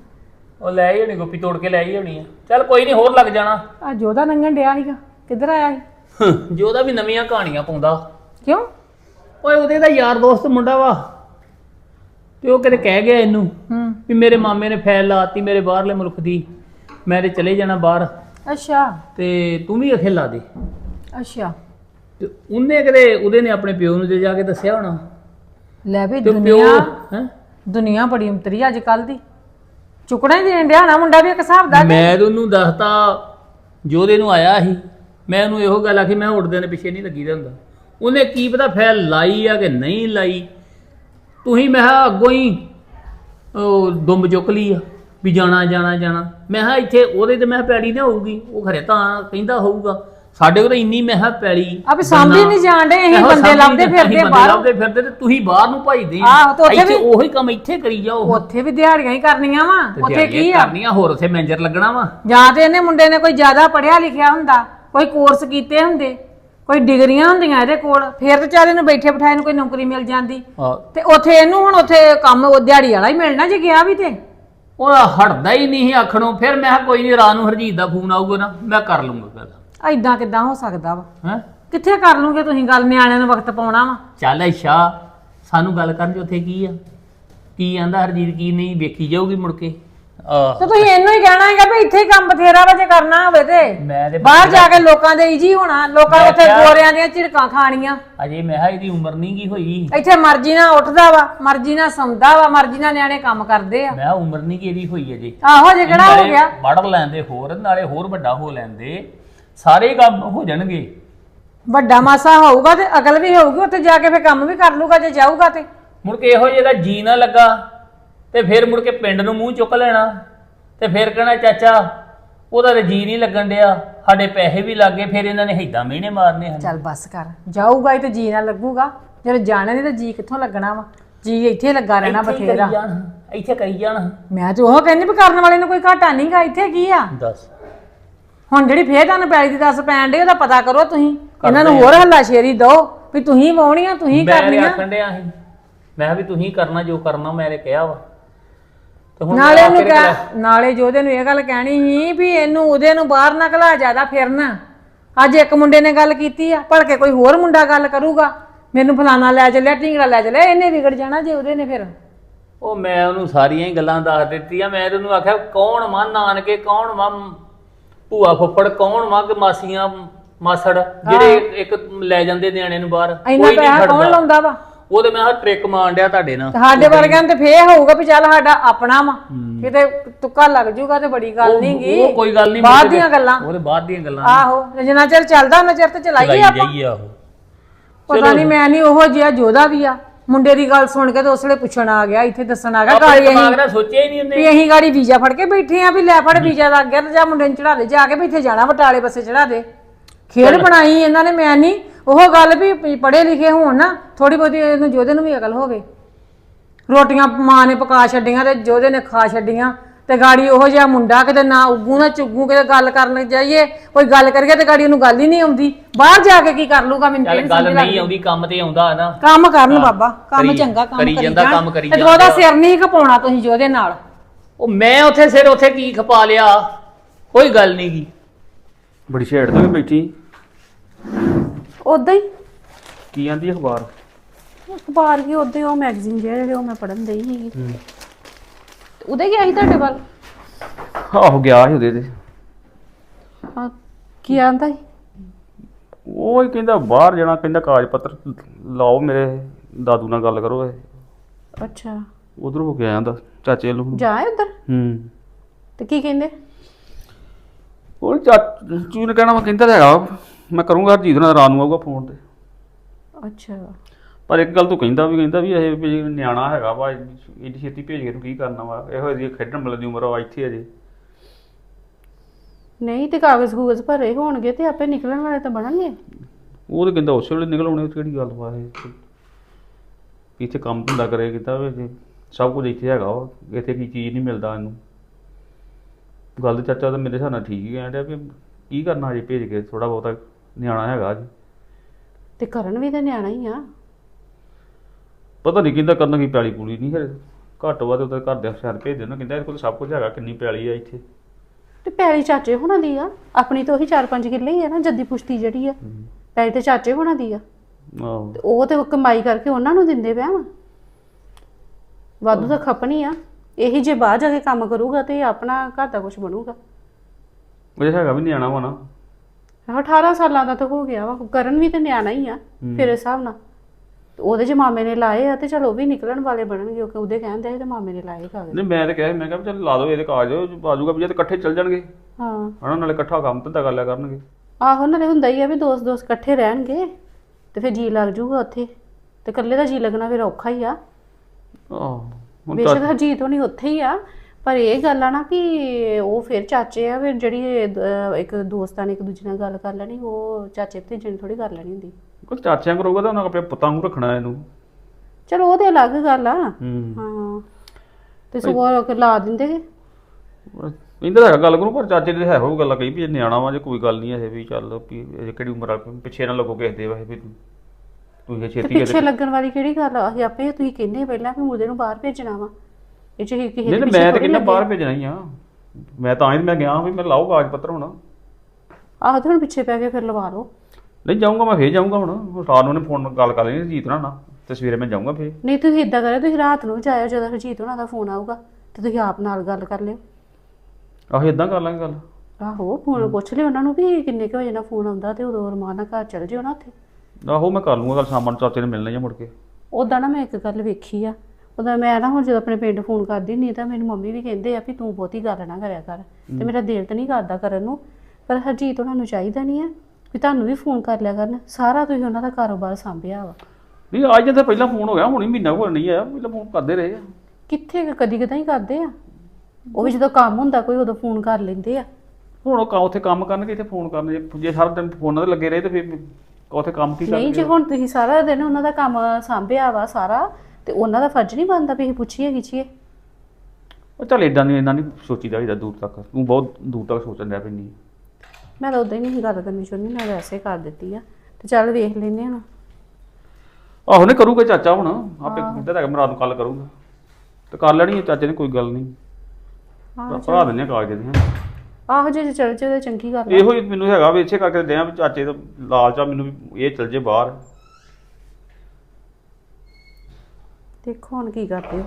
ਉਹ ਲੈ ਆਈ ਹੋਣੀ ਗੋਪੀ ਤੋੜ ਕੇ ਲੈ ਆਈ ਹੋਣੀ ਆ। ਚੱਲ ਕੋਈ ਨਹੀਂ ਹੋਰ ਲੱਗ ਜਾਣਾ। ਆ ਜੋਦਾ ਨੰਗਣ ਡਿਆ ਸੀਗਾ ਕਿੱਧਰ ਆਇਆ ਸੀ? ਜੋ ਉਹਦਾ ਵੀ ਨਵੀਆਂ ਕਹਾਣੀਆਂ ਪਾਉਂਦਾ। ਕਿਉਂ? ਓਏ ਉਹਦੇ ਦਾ ਯਾਰ ਦੋਸਤ ਮੁੰਡਾ ਵਾ। ਤੇ ਉਹ ਕਿਤੇ ਕਹਿ ਗਿਆ ਇਹਨੂੰ ਹੂੰ। ਵੀ ਮੇਰੇ ਮਾਮੇ ਨੇ ਫੈਲ ਲਾਤੀ ਮੇਰੇ ਬਾਹਰਲੇ ਮੁਲਕ ਦੀ। ਮੈਂ ਤੇ ਚਲੇ ਜਾਣਾ ਬਾਹਰ। ਅੱਛਾ। ਤੇ ਤੂੰ ਵੀ ਅਖੇ ਲਾ ਦੇ। ਅੱਛਾ। ਤੇ ਉਹਨੇ ਕਿਤੇ ਉਹਦੇ ਨੇ ਆਪਣੇ ਪਿਓ ਨੂੰ ਜੇ ਜਾ ਕੇ ਦੱਸਿਆ ਹੋਣਾ। ਲੈ ਵੀ ਤੇ ਪਿਓ ਦੁਨੀਆ ਹੈ? ਦੁਨੀਆ ਬੜੀ ਉਮਤਰੀ ਅੱਜ ਕੱਲ ਦੀ। ਚੁਕਣਾ ਹੀ ਦੇਣ ਡਿਆ ਨਾ ਮੁੰਡਾ ਵੀ ਇੱਕ ਹਿਸਾਬ ਦਾ ਮੈਂ ਤਾਂ ਉਹਨੂੰ ਦੱਸਤਾ ਜੋਦੇ ਨੂੰ ਆਇਆ ਸੀ। ਮੈਂ ਉਹਨੂੰ ਇਹੋ ਗੱਲ ਆਖੀ ਮੈਂ ਉੜਦੇ ਨੇ ਪਿੱਛੇ ਨਹੀਂ ਲੱਗੀ ਦਾ ਹੁੰਦਾ। ਉਹਨੇ ਕੀ ਪਤਾ ਫੈਲ ਲਾਈ ਆ ਕਿ ਨਹੀਂ ਲਾਈ। ਤੁਸੀਂ ਮੈਂ ਕਿਹਾ ਅੱਗੋਂ ਹੀ ਉਹ ਦੁੰਬ ਚੁੱਕ ਲਈ ਆ ਵੀ ਜਾਣਾ ਜਾਣਾ ਜਾਣਾ। ਮੈਂ ਕਿਹਾ ਇੱਥੇ ਉਹਦੇ ਤੇ ਮੈਂ ਕਿਹਾ ਪੈੜੀ ਨਾ ਹੋਊਗੀ ਉਹ ਖਰੇ ਤਾਂ ਕਹਿੰਦਾ ਹੋਊਗਾ। ਸਾਡੇ ਕੋਲ ਤਾਂ ਇੰਨੀ ਮੈਂ ਕਿਹਾ ਪੈੜੀ ਆ ਵੀ ਸਾਂਭੀ ਨਹੀਂ ਜਾਣ ਇਹੋ ਬੰਦੇ ਲੱਭਦੇ ਫਿਰਦੇ ਬਾਹਰ। ਲੱਭਦੇ ਫਿਰਦੇ ਤੇ ਤੁਸੀਂ ਬਾਹਰ ਨੂੰ ਭਜਦੇ ਆਹੋ, ਤੇ ਉੱਥੇ ਇੱਥੇ ਵੀ- ਉਹੀ ਕੰਮ ਇੱਥੇ ਕਰੀ ਜਾਓ। ਉੱਥੇ ਵੀ ਦਿਹਾੜੀਆਂ ਹੀ ਕਰਨੀਆਂ ਵਾ ਉੱਥੇ ਕੀ ਆ? ਕਰਨੀਆਂ ਹੋਰ ਉੱਥੇ ਮੈਨੇਜਰ ਲੱਗਣਾ ਵਾ। ਜਾਂ ਤੇ ਇਹਨੇ ਮੁੰਡੇ ਨੇ ਕੋਈ ਜ਼ਿਆਦਾ ਪੜਿਆ ਲਿਖਿਆ ਹੁੰਦਾ ਕੋਈ ਕੋਰਸ ਕੀਤੇ ਹੁੰਦੇ ਕੋਈ ਡਿਗਰੀਆਂ ਹੁੰਦੀਆਂ ਇਹਦੇ ਕੋਲ ਫੇਰ ਤੇ ਚਾਰੇ ਨੂੰ ਬੈਠੇ ਬਿਠਾਏ ਨੂੰ ਕੋਈ ਨੌਕਰੀ ਮਿਲ ਜਾਂਦੀ। ਤੇ ਉੱਥੇ ਇਹਨੂੰ ਹੁਣ ਉੱਥੇ ਕੰਮ ਉਹ ਦਿਹਾੜੀ ਵਾਲਾ ਹੀ ਮਿਲਣਾ ਜੇ ਗਿਆ ਵੀ ਤੇ। ਉਹ ਹਟਦਾ ਹੀ ਨਹੀਂ ਆਖਣੋਂ ਫਿਰ ਮੈਂ ਕੋਈ ਨਹੀਂ ਰਾਤ ਨੂੰ ਹਰਜੀਤ ਦਾ ਫੋਨ ਆਊਗਾ ਨਾ ਮੈਂ ਕਰ ਲੂੰਗਾ ਗੱਲ। ਐਦਾਂ ਕਿਦਾਂ ਹੋ ਸਕਦਾ ਵਾ? ਹੈ? ਕਿੱਥੇ ਕਰ ਲੂਗੇ ਤੁਸੀਂ ਗੱਲ? ਨਿਆਣਿਆਂ ਨੂੰ ਵਕਤ ਪਾਉਣਾ ਵਾ। ਚੱਲ ਅੱਛਾ ਸਾਨੂੰ ਗੱਲ ਕਰਨ ਦੇ ਉੱਥੇ ਕੀ ਆ? ਕੀ ਆਂਦਾ ਹਰਜੀਤ ਕੀ ਨਹੀਂ? ਵੇਖੀ ਜਾਊਗੀ ਮੁੜ ਕੇ। ਆਹ। ਤੇ ਤੁਸੀਂ ਇਹਨੂੰ ਹੀ ਕਹਿਣਾ ਹੈਗਾ ਵੀ ਇੱਥੇ ਹੀ ਕੰਮ ਬਥੇਰਾ ਵਾ ਜੇ ਕਰਨਾ ਹੋਵੇ ਤੇ। ਮੈਂ ਤੇ ਬਾਹਰ ਜਾ ਕੇ ਲੋਕਾਂ ਦੇ ਈਜੀ ਹੋਣਾ। ਲੋਕਾਂ ਮੈਂ ਉੱਥੇ ਕਿਹਾ- ਗੋਰਿਆਂ ਦੀਆਂ ਝਿੜਕਾਂ ਖਾਣੀਆਂ। ਅਜੇ ਮੈਂ ਕਿਹਾ ਇਹਦੀ ਉਮਰ ਨਹੀਂ ਗਈ ਹੋਈ। ਇੱਥੇ ਮਰਜ਼ੀ ਨਾਲ ਉੱਠਦਾ ਵਾ ਮਰਜ਼ੀ ਨਾਲ ਸੌਂਦਾ ਵਾ ਮਰਜ਼ੀ ਨਾਲ ਨਿਆਣੇ ਕੰਮ ਕਰਦੇ ਆ। ਮੈਂ ਕਿਹਾ ਉਮਰ ਨਹੀਂ ਗਈ ਇਹਦੀ ਹੋਈ ਅਜੇ। ਆਹੋ ਜੇ ਕਿਹੜਾ ਹੋ ਗਿਆ? ਪੜ ਲੈਂਦੇ ਹੋਰ ਨਾਲੇ ਹੋਰ ਵੱਡਾ ਹੋ ਲੈਂਦੇ। ਸਾਰੇ ਕੰਮ ਹੋ ਜਾਣਗੇ। ਵੱਡਾ ਮਾਸਾ ਹੋਊਗਾ ਤੇ ਅਕਲ ਵੀ ਹੋਊਗੀ ਉੱਥੇ ਜਾ ਕੇ ਫੇ ਕੰਮ ਵੀ ਕਰ ਲੂਗਾ ਜੇ ਜਾਊਗਾ ਤੇ। ਮੁੜ ਕੇ ਇਹੋ ਜਿਹਦਾ ਜੀ ਨਾ ਲੱਗਾ ਤੇ ਫਿਰ ਮੁੜ ਕੇ ਪਿੰਡ ਨੂੰ ਮੂੰਹ ਚੁੱਕ ਲੈਣਾ ਤੇ ਫਿਰ ਕਹਿਣਾ ਚਾਚਾ ਉਹਦਾ ਤੇ ਜੀ ਨਹੀਂ ਲੱਗਣ ਡਿਆ ਸਾਡੇ ਪੈਸੇ ਵੀ ਲੱਗੇ ਫਿਰ ਇਹਨਾਂ ਨੇ ਹਿੱਦਾਂ ਮਹੀਨੇ ਮਾਰਨੇ ਹਨ। ਚੱਲ ਬੱਸ ਕਰ ਜਾਊਗਾ ਹੀ ਤੇ ਜੀ ਨਾ ਲੱਗੂਗਾ ਜਦੋਂ ਜਾਣਾ ਨਹੀਂ ਤੇ ਜੀ ਕਿੱਥੋਂ ਲੱਗਣਾ ਵਾ? ਜੀ ਇੱਥੇ ਲੱਗਾ ਰਹਿਣਾ ਇੱਥੇ ਹੀ ਬਥੇਰਾ। ਜਾਣ ਇੱਥੇ ਕਰੀ ਜਾਣ। ਮੈਂ ਤੇ ਉਹ ਕਹਿੰਦੀ ਵੀ ਕਰਨ ਵਾਲੇ ਨੂੰ ਕੋਈ ਘਾਟਾ ਨਹੀਂਗਾ ਇੱਥੇ ਕੀ ਆ? ਦੱਸ। ਹੁਣ ਜਿਹੜੀ ਫੇਰ ਤੁਹਾਨੂੰ ਪੈਲੀ ਦੀ ਦੱਸ ਪੈਣ ਡੇ ਉਹਦਾ ਪਤਾ ਕਰੋ ਤੁਸੀਂ। ਇਹਨਾਂ ਨੂੰ ਹੋਰ ਹੱਲਾ ਸ਼ੇਰੀ ਦਿਓ ਵੀ ਤੁਸੀਂ ਵਾਉਣੀਆਂ ਤੁਸੀਂ ਮੈਂ ਕਰਨੀਆਂ। ਆਖਣ ਡਿਆ ਸੀ। ਮੈਂ ਕਿਹਾ ਵੀ ਤੁਸੀਂ ਕਰਨਾ ਜੋ ਕਰਨਾ ਮੈਂ ਕਿਹਾ ਵਾ। ਤੇ ਹੁਣ ਨਾਲੇ ਮੈਂ ਨੂੰ ਆਖਿਰ ਕਹਿ ਨਾਲੇ ਜੋਦੇ ਨੂੰ ਇਹ ਗੱਲ ਕਹਿਣੀ ਸੀ ਵੀ ਇਹਨੂੰ ਉਹਦੇ ਨੂੰ ਬਾਹਰ ਨਾ ਘਲਾ ਜ਼ਿਆਦਾ ਫਿਰਨਾ। ਅੱਜ ਇੱਕ ਮੁੰਡੇ ਨੇ ਗੱਲ ਕੀਤੀ ਆ ਭਲਕੇ ਕੋਈ ਹੋਰ ਮੁੰਡਾ ਗੱਲ ਕਰੂਗਾ। ਮੈਨੂੰ ਫਲਾਣਾ ਲੈ ਚੱਲਿਆ ਢੀਂਗੜਾ ਲੈ ਚੱਲਿਆ ਇਹਨੇ ਵਿਗੜ ਜਾਣਾ ਜੇ ਉਹਦੇ ਨੇ ਫਿਰ। ਉਹ ਮੈਂ ਉਹਨੂੰ ਸਾਰੀਆਂ ਹੀ ਗੱਲਾਂ ਦੱਸ ਦਿੱਤੀਆਂ ਮੈਂ ਤੈਨੂੰ ਆਖਿਆ ਕੌਣ ਮਾਂ ਨਾਨਕੇ ਕੌਣ ਮਾਂ ਭੂਆ ਫੁੱਫੜ ਕੌਣ ਕਿ ਮਾਸੀਆਂ ਮਾਸੜ ਜਿਹੜੇ ਇੱਕ ਲੈ ਜਾਂਦੇ ਨਿਆਣੇ ਨੂੰ ਬਾਹਰ? ਇੰਨਾ ਕੋਈ ਨਹੀਂ ਪੈਸਾ ਕੌਣ ਲਾਉਂਦਾ ਵਾ? ਉਹ ਤੇ ਮੈਂ ਹਾਂ ਟ੍ਰਿਕ ਮਾਰਨ ਡਿਆ ਤੁਹਾਡੇ ਨਾਲ। ਸਾਡੇ ਵਰਗਿਆਂ ਤੇ ਫੇਰ ਹੋਊਗਾ ਵੀ ਚੱਲ ਸਾਡਾ ਆਪਣਾ ਵਾ। ਕਿਤੇ ਤੁੱਕਾ ਲੱਗ ਜੂਗਾ ਤੇ ਬੜੀ ਗੱਲ ਉਹ- ਨਹੀਂ ਗੀ ਉਹ ਕੋਈ ਗੱਲ ਨਹੀਂ ਬਾਅਦ ਦੀਆਂ ਗੱਲਾਂ। ਉਹਦੇ ਬਾਅਦ ਦੀਆਂ ਗੱਲਾਂ ਆਹੋ ਜਿੰਨਾ ਚਿਰ ਚੱਲਦਾ ਉਹਨਾਂ ਚਿਰ ਤੇ ਚਲਾਈਏ ਚਲਾਈ ਆਪਾਂ। ਜਾਈਏ ਆਹੋ। ਪਤਾ ਨਹੀਂ ਮੈਂ ਨਹੀਂ ਉਹੋ ਜਿਹਾ ਜੋਦਾ ਵੀ ਆ। ਮੁੰਡੇ ਦੀ ਗੱਲ ਸੁਣ ਕੇ ਤੇ ਉਸਲੇ ਪੁੱਛਣ ਆ ਗਿਆ ਇੱਥੇ ਦੱਸਣ ਆ ਗਿਆ ਗਾੜੀ ਦਿਮਾਗ ਅਸੀਂ ਨਾਲ ਸੋਚਿਆ ਹੀ ਨਹੀਂ ਉਹਨੇ। ਵੀ ਅਸੀਂ ਗਾੜੀ ਵੀਜ਼ਾ ਫੜ ਕੇ ਬੈਠੇ ਆ ਵੀ ਲੈ ਫੜ ਵੀਜ਼ਾ ਲੱਗ ਗਿਆ ਤੇ ਜਾ ਮੁੰਡੇ ਨੂੰ ਚੜਾ ਦੇ ਜਾ ਕੇ ਵੀ ਇੱਥੇ ਜਾਣਾ ਬਟਾਲੇ ਬੱਸੇ ਚੜਾ ਦੇ। ਖੇਡ ਬਣਾਈ ਇਹਨਾਂ ਨੇ ਮੈਂ ਨਹੀਂ। ਉਹ ਗੱਲ ਵੀ ਪੜ੍ਹੇ ਲਿਖੇ ਹੋਣ ਨਾ ਥੋੜੀ ਬਹੁਤੀ ਇਹਨੂੰ ਜੋਦੇ ਨੂੰ ਵੀ ਅਕਲ ਹੋਵੇ। ਰੋਟੀਆਂ ਮਾਂ ਨੇ ਪਕਾ ਛੱਡੀਆਂ ਤੇ ਜੋਦੇ ਨੇ ਖਾ ਛੱਡੀਆਂ। ਤੇ ਗਾੜੀ ਉਹੋ ਜਿਹਾ ਮੁੰਡਾ ਕਿਤੇ ਨਾ ਉੱਗੂ ਨਾ ਚੁੱਗੂ ਕਿਤੇ ਗੱਲ ਕਰਨ ਜਾਈਏ ਕੋਈ ਗੱਲ ਕਰੀਏ ਤੇ ਗਾੜੀ ਉਹਨੂੰ ਗੱਲ ਹੀ ਨਹੀਂ ਆਉਂਦੀ। ਬਾਹਰ ਜਾ ਕੇ ਕੀ ਕਰ ਲੂਗਾ ਮੈਨੂੰ ਚੱਲ ਗੱਲ ਨਹੀਂ। ਆਉਂਦੀ ਕੰਮ ਤੇ ਆਉਂਦਾ ਨਾ। ਕੰਮ ਕਰਨ ਬਾਬਾ ਕੰਮ ਚੰਗਾ ਕੰਮ ਕਰੀ ਜਾਂਦਾ। ਕੰਮ ਕਰੀ ਤੇ ਉਹਦਾ ਜਾਂਦਾ। ਸਿਰ ਨਹੀਂ ਖਪਾਉਣਾ ਤੁਸੀਂ ਜੋਦੇ ਨਾਲ। ਉਹ ਮੈਂ ਉੱਥੇ ਸਿਰ ਉੱਥੇ ਕੀ ਖਪਾ ਲਿਆ? ਕੋਈ ਗੱਲ ਨਹੀਂ ਗੀ। ਬੜੀ ਛੇੜ ਤੇ ਬੈਠੀ। ਉਦਾਂ ਹੀ। ਕੀ ਆਂਦੀ ਅਖਬਾਰ? ਅਖਬਾਰ ਕੀ ਉਦਾਂ ਹੀ ਉਹ ਮੈਗਜ਼ੀਨ ਜਿਹੜੇ ਉਹ ਮੈਂ ਪੜਨ ਦਈ ਸੀਗੀ। ਉਹਦੇ ਗਿਆ ਸੀ ਤੁਹਾਡੇ ਵੱਲ? ਆਹੋ ਗਿਆ ਸੀ ਉਹਦੇ ਤੇ। ਆ, ਕੀ ਆਂਦਾ ਸੀ? ਉਹ ਹੀ ਕਹਿੰਦਾ ਬਾਹਰ ਜਾਣਾ ਕਹਿੰਦਾ ਕਾਗਜ਼ ਪੱਤਰ ਲਾਓ ਮੇਰੇ ਦਾਦੂ ਨਾਲ ਗੱਲ ਕਰੋ ਇਹ। ਅੱਛਾ। ਉਧਰ ਹੋ ਕੇ ਆਇਆ ਹੁੰਦਾ ਚਾਚੇ ਨੂੰ ਜਾਏ ਉਧਰ? ਹੂੰ। ਤੇ ਕੀ ਕਹਿੰਦੇ? ਉਹ ਚਾਚੂ ਨੇ ਕਹਿਣਾ ਮੈਂ ਕਹਿੰਦਾ ਤਾਂ ਹੈਗਾ ਮੈਂ ਕਰੂੰਗਾ ਹਰਜੀਤ ਨਾਲ ਰਾਤ ਨੂੰ ਆਊਗਾ ਫੋਨ ਤੇ। ਅੱਛਾ। ਪਰ ਇੱਕ ਗੱਲ ਤੂੰ ਕਹਿੰਦਾ ਵੀ ਕਹਿੰਦਾ ਵੀ ਇਹ ਵੀ ਨਿਆਣਾ ਹੈਗਾ ਵਾ ਇੰਨੀ ਛੇਤੀ ਭੇਜ ਕੇ ਤੂੰ ਕੀ ਕਰਨਾ ਵਾ? ਇਹੋ ਜਿਹੀ ਖੇਡਣ ਦੀ ਉਮਰ ਆ ਇੱਥੇ ਅਜੇ। ਨਹੀਂ ਤੇ ਕਾਗਜ਼ ਕੂਗਜ਼ ਭਰੇ ਹੋਣਗੇ ਤੇ ਆਪੇ ਨਿਕਲਣ ਵਾਲੇ ਤਾਂ ਬਣਨਗੇ। ਉਹ ਤੇ ਕਹਿੰਦਾ ਉਸੇ ਵੇਲੇ ਨਿਕਲ ਆਉਣੇ ਉਹ ਕਿਹੜੀ ਗੱਲ ਵਾ ਇਹ? ਇੱਥੇ ਕੰਮ ਧੰਦਾ ਕਰੇ ਕੀਤਾ ਵੀ ਜੇ ਸਭ ਕੁਝ ਇੱਥੇ ਹੈਗਾ ਵਾ ਇੱਥੇ ਕੀ ਚੀਜ਼ ਨਹੀਂ ਮਿਲਦਾ ਇਹਨੂੰ। ਗੱਲ ਚਾਚਾ ਤਾਂ ਮੇਰੇ ਹਿਸਾਬ ਨਾਲ ਠੀਕ ਹੀ ਕਹਿਣ ਡਿਆ ਵੀ ਕੀ ਕਰਨਾ ਅਜੇ ਭੇਜ ਕੇ ਥੋੜਾ ਬਹੁਤਾ ਨਿਆਣਾ ਹੈਗਾ ਜੀ ਤੇ ਕਰਨ ਵੀ ਤਾਂ ਨਿਆਣਾ ਹੀ ਆ। ਪਤਾ ਨਹੀਂ ਕਹਿੰਦਾ ਕਰਨਾ ਕੀ ਪਿਆਲੀ ਪੂਲੀ ਨਹੀਂ ਹੈ ਘੱਟ ਵੱਧ ਉਹਦੇ ਘਰ ਦੇ ਸ਼ਹਿਰ ਭੇਜ ਦੇਣਾ ਕਹਿੰਦਾ ਇਹਦੇ ਕੋਲ ਸਭ ਕੁਝ ਹੈਗਾ ਕਿੰਨੀ ਪਿਆਲੀ ਆ ਇੱਥੇ। ਤੇ ਪੈਲੀ ਚਾਚੇ ਹੋਣਾ ਦੀ ਆ। ਆਪਣੀ ਤਾਂ ਉਹੀ 4-5 ਕਿੱਲੇ ਹੀ ਆ ਨਾ ਜੱਦੀ ਪੁਸ਼ਤੀ ਜਿਹੜੀ ਆ। ਪੈਲੀ ਤੇ ਚਾਚੇ ਹੋਣਾ ਦੀ ਆ। ਆਹੋ। ਤੇ ਉਹ ਤੇ ਕਮਾਈ ਕਰਕੇ ਉਹਨਾਂ ਨੂੰ ਦਿੰਦੇ ਪਿਆ ਵਾ। ਵਾਧੂ ਤਾਂ ਖਪਣੀ ਆ। ਇਹੀ ਜੇ ਬਾਹਰ ਜਾ ਕੇ ਕੰਮ ਕਰੂਗਾ ਤੇ ਆਪਣਾ ਘਰ ਦਾ ਕੁਝ ਬਣੂਗਾ। ਉਹ ਹੈਗਾ ਵੀ ਨਿਆਣਾ ਵਾ ਨਾ। ਆਹ 18 ਸਾਲਾਂ ਦਾ ਤਾਂ ਹੋ ਗਿਆ ਵਾ। ਕਰਨ ਵੀ ਤੇ ਨਿਆਣਾ ਹੀ ਆ ਫਿਰ ਇਸ ਹਿਸਾਬ ਨਾਲ। ਉਹਦੇ ਜੇ ਮਾਮੇ ਨੇ ਲਾਏ ਆ ਤੇ ਚਲ ਉਹ ਵੀ ਨਿਕਲਣ ਵਾਲੇ ਬਣਨਗੇ ਕਿਉਂਕਿ ਉਹਦੇ ਕਹਿੰਦੇ ਤੇ ਮਾਮੇ ਨੇ ਲਾਏ ਕਾਗਜ਼। ਨਹੀਂ ਮੈਂ ਤਾਂ ਕਿਹਾ ਮੈਂ ਕਿਹਾ ਵੀ ਚੱਲ ਲਾ ਦਿਓ ਇਹਦੇ ਕਾਗਜ਼ ਬਾਜੂਗਾ ਵੀ ਜੇ ਤੇ ਇਕੱਠੇ ਚੱਲ ਜਾਣਗੇ। ਹਾਂ। ਹਨਾ ਨਾਲੇ ਇਕੱਠਾ ਕੰਮ ਧੰਦਾ ਕਰ ਲਿਆ ਕਰਨਗੇ। ਆਹੋ ਨਾਲੇ ਹੁੰਦਾ ਹੀ ਆ ਵੀ ਦੋਸਤ ਦੋਸਤ ਇਕੱਠੇ ਰਹਿਣਗੇ ਤੇ ਫਿਰ ਜੀ ਲੱਗ ਜੂਗਾ ਉੱਥੇ। ਤੇ ਇਕੱਲੇ ਦਾ ਜੀ ਲੱਗਣਾ ਫਿਰ ਔਖਾ ਹੀ ਆ। ਆਹੋ ਹੁਣ ਬੇਸ਼ੱਕ ਤਾਂ ਹਰਜੀਤ ਹੋਣੀ ਉੱਥੇ ਹੀ ਆ ਪਰ ਇਹ ਗੱਲ ਆ ਨਾ ਕਿ ਉਹ ਫਿਰ ਚਾਚੇ ਆ ਫਿਰ ਜਿਹੜੀ ਅਹ ਇੱਕ ਦੋਸਤਾਂ ਨੇ ਇੱਕ ਦੂਜੇ ਨਾਲ ਗੱਲ ਕਰ ਲੈਣੀ ਉਹ ਚਾਚੇ ਭਤੀਜੇ ਨੇ ਥੋੜੀ ਕਰ ਲੈਣੀ ਹੁੰਦੀ। ਕੋਈ ਚਾਚਿਆਂ ਕਰੂਗਾ ਤਾਂ ਉਹਨਾਂ ਆਪਣੇ ਪੁੱਤਾਂ ਨੂੰ ਰੱਖਣਾ ਇਹਨੂੰ। ਚਲੋ ਉਹ ਤੇ ਅਲੱਗ ਗੱਲ ਆ। ਹੂੰ। ਹਾਂ। ਤੇ ਸਗੋਂ ਲਾ ਦਿੰਦੇ ਕਹਿੰਦਾ ਹੈਗਾ ਗੱਲ ਕਰੂ ਪਰ ਚਾਚੇ ਤਾਂ ਹੈ ਉਹ ਗੱਲਾਂ ਕਹੀ ਵੀ ਇਹ ਨਿਆਣਾ ਵਾ ਜੇ ਕੋਈ ਗੱਲ ਨਹੀਂ ਇਹ ਵੀ ਚੱਲ ਵੀ ਇਹ ਕਿਹੜੀ ਉਮਰ ਆ ਪਿੱਛੇ ਨਾ ਲੱਗੋ ਕਿਸੇ ਦੇ ਵਾ ਵੀ ਤੂੰ। ਇਹ ਛੇਤੀ ਪਿੱਛੇ ਲੱਗਣ ਵਾਲੀ ਕਿਹੜੀ ਗੱਲ ਆ? ਅਸੀਂ ਆਪੇ ਤੁਸੀਂ ਕਹਿੰਦੇ ਪਹਿਲਾਂ ਵੀ ਮੁੰਡੇ ਨੂੰ ਬਾਹਰ ਭੇਜਣਾ ਵਾ। ਇਹ ਚ ਕਿਸੇ ਨਹੀਂ ਦੇ ਮੈਂ ਤਾਂ ਕਹਿੰਦਾ ਬਾਹਰ। ਭੇਜਣਾ ਹੀ ਆ। ਮੈਂ ਤਾਂ ਹੀ ਮੈਂ ਗਿਆ ਵੀ ਮੈਂ ਲਾਓ ਕਾਗਜ਼ ਪੱਤਰ ਹੁਣ। ਆਹੋ ਤੇ ਹੁਣ ਪਿੱਛੇ ਪੈ ਕੇ ਫਿਰ ਲਵਾ ਲਓ। ਨਹੀਂ ਜਾਊਂਗਾ ਮੈਂ ਫੇਰ ਜਾਊਂਗਾ ਹੁਣ। ਰਾਤ ਨੂੰ ਉਹਨੇ ਫੋਨ ਗੱਲ ਕਰ ਲੈਣੀ ਜੀਤ ਨਾਲ ਨਾ ਤੇ ਸਵੇਰੇ ਮੈਂ ਜਾਊਂਗਾ ਫੇਰ। ਨਹੀਂ ਤੁਸੀਂ ਇਦਾਂ ਕਰਿਓ ਤੁਸੀਂ ਰਾਤ ਨੂੰ ਜਾਇਓ ਜਦੋਂ ਹਰਜੀਤ ਹੋਣਾ ਦਾ ਫੋਨ ਆਊਗਾ ਤੇ ਤੁਸੀਂ ਆਪ ਨਾਲ ਗੱਲ ਕਰ ਲਿਓ। ਆਹੋ ਇਦਾਂ ਕਰ ਲਾਂਗੇ ਗੱਲ। ਆਹੋ ਫੋਨ ਪੁੱਛ ਲਿਓ ਉਹਨਾਂ ਨੂੰ ਵੀ ਕਿੰਨੇ ਕੁ ਵਜੇ ਨਾਲ ਫੋਨ ਆਉਂਦਾ ਤੇ ਉਦੋਂ ਰਮਾਨ ਨਾਲ ਘਰ ਚਲ ਜਿਓ ਨਾ ਉੱਥੇ। ਆਹੋ ਮੈਂ ਕਰ ਲੂੰਗਾ ਗੱਲ ਸ਼ਾਮਾਂ ਨੂੰ ਚਾਚੇ ਨੇ ਮਿਲਣਾ ਆ ਮੁੜ ਕੇ। ਉਦਾਂ ਨਾ ਮੈਂ ਇੱਕ ਗੱਲ ਵੇਖੀ ਆ ਉਹਦਾ ਮੈਂ ਨਾ ਹੁਣ ਜਦੋਂ ਆਪਣੇ ਪਿੰਡ ਫੋਨ ਕਰਦੀ ਨਹੀਂ ਤਾਂ ਮੈਨੂੰ ਮੰਮੀ ਵੀ ਕਹਿੰਦੇ ਆ ਵੀ ਤੂੰ ਬਹੁਤੀ ਗੱਲ ਨਾ ਕਰਿਆ ਕਰ ਤੇ ਮੇਰਾ ਦਿਲ ਤਾਂ ਨਹੀਂ ਕਰਦਾ ਕਰਨ ਨੂੰ ਪਰ ਹਰਜੀਤ ਉਹਨਾਂ ਨੂੰ ਚਾਹੀਦਾ ਨਹੀਂ ਆ। ਵੀ ਤੁਹਾਨੂੰ ਵੀ ਫੋਨ ਕਰ ਲਿਆ ਕਰਨ। ਸਾਰਾ ਤੁਸੀਂ ਉਹਨਾਂ ਦਾ ਕਾਰੋਬਾਰ ਸੰਭਿਆ ਵਾ। ਨਹੀਂ ਅੱਜ ਤਾਂ ਪਹਿਲਾਂ ਫੋਨ ਹੋ ਗਿਆ ਹੁਣ ਹੀ ਮਹੀਨਾ ਹੋ ਨਹੀਂ ਆਇਆ ਪਹਿਲਾਂ ਫੋਨ ਕਰਦੇ ਰਹੇ ਆ। ਕਿੱਥੇ ਕੁ ਕਦੀ ਕਦਾਈ ਕਰਦੇ ਆ। ਉਹ ਵੀ ਜਦੋਂ ਕੰਮ ਹੁੰਦਾ ਕੋਈ ਉਦੋਂ ਫੋਨ ਕਰ ਲੈਂਦੇ ਆ। ਹੁਣ ਉਹ ਕਾ ਉੱਥੇ ਕੰਮ ਕਰਨਗੇ ਇੱਥੇ ਫੋਨ ਕਰਨ ਜੇ ਜੇ ਸਾਰਾ ਦਿਨ ਫੋਨਾਂ ਤੇ ਲੱਗੇ ਰਹੇ ਤੇ ਫਿਰ ਉੱਥੇ ਕੰਮ ਕੀ ਨਹੀਂ ਜੇ ਕਰਨਗੇ ਹੁਣ ਤੁਸੀਂ ਸਾਰਾ ਦਿਨ ਉਹਨਾਂ ਦਾ ਕੰਮ ਸੰਭਿਆ ਵਾ ਸਾਰਾ ਤੇ ਉਹਨਾਂ ਦਾ ਫਰਜ਼ ਨਹੀਂ ਬਣਦਾ ਵੀ ਅਸੀਂ ਪੁੱਛੀਏ ਗਿੱਛੀਏ। ਉਹ ਚੱਲ ਇਦਾਂ ਨਹੀਂ ਇੰਨਾ ਨਹੀਂ ਸੋਚੀਦਾ ਇਹਦਾ ਦੂਰ ਤੱਕ। ਤੂੰ ਬਹੁਤ ਦੂਰ ਤੱਕ ਸੋਚਣ ਲੱਗ ਪੈਂਦੀ ਮੈਂ ਤਾਂ ਉਦਾਂ ਹੀ ਨਹੀਂ ਗੱਲ ਕਰਨੀ ਚਾਹੁੰਦੀ ਮੈਂ ਵੈਸੇ ਕਰ ਦਿੱਤੀ ਆ। ਤੇ ਚੱਲ ਵੇਖ ਲੈਨੇ ਆ ਨਾ ਆਹੋ ਨੇ ਕਰੂਗਾ ਚਾਚਾ ਹੁਣ ਆਪੇ ਕਹਿੰਦਾ ਤਾਂ ਹੈਗਾ, ਮੈਂ ਰਾਤ ਨੂੰ ਕੱਲ ਕਰੂੰਗਾ। ਤੇ ਕਰ ਲੈਣੀ ਹੈ ਚਾਚੇ ਨੇ ਕੋਈ ਗੱਲ ਨਹੀਂ। ਭਰਾ ਦਿੰਦੇ ਆ ਕਾਗਜ਼ ਦੇ ਹੈਂ। ਆਹੋ ਜੇ ਚੱਲ ਜੇ ਤਾਂ ਚੰਗੀ ਗੱਲ ਆ। ਇਹੋ ਹੀ ਮੈਨੂੰ ਹੈਗਾ ਵੀ ਇੱਥੇ ਕਰਕੇ ਦਿਆਂ ਵੀ ਚਾਚੇ ਦਾ ਲਾਲਚ ਮੈਨੂੰ ਵੀ ਇਹ ਚੱਲ ਜੇ ਬਾਹਰ। ਦੇਖੋ ਹੁਣ ਕੀ ਕਰਦੇ ਹੋ।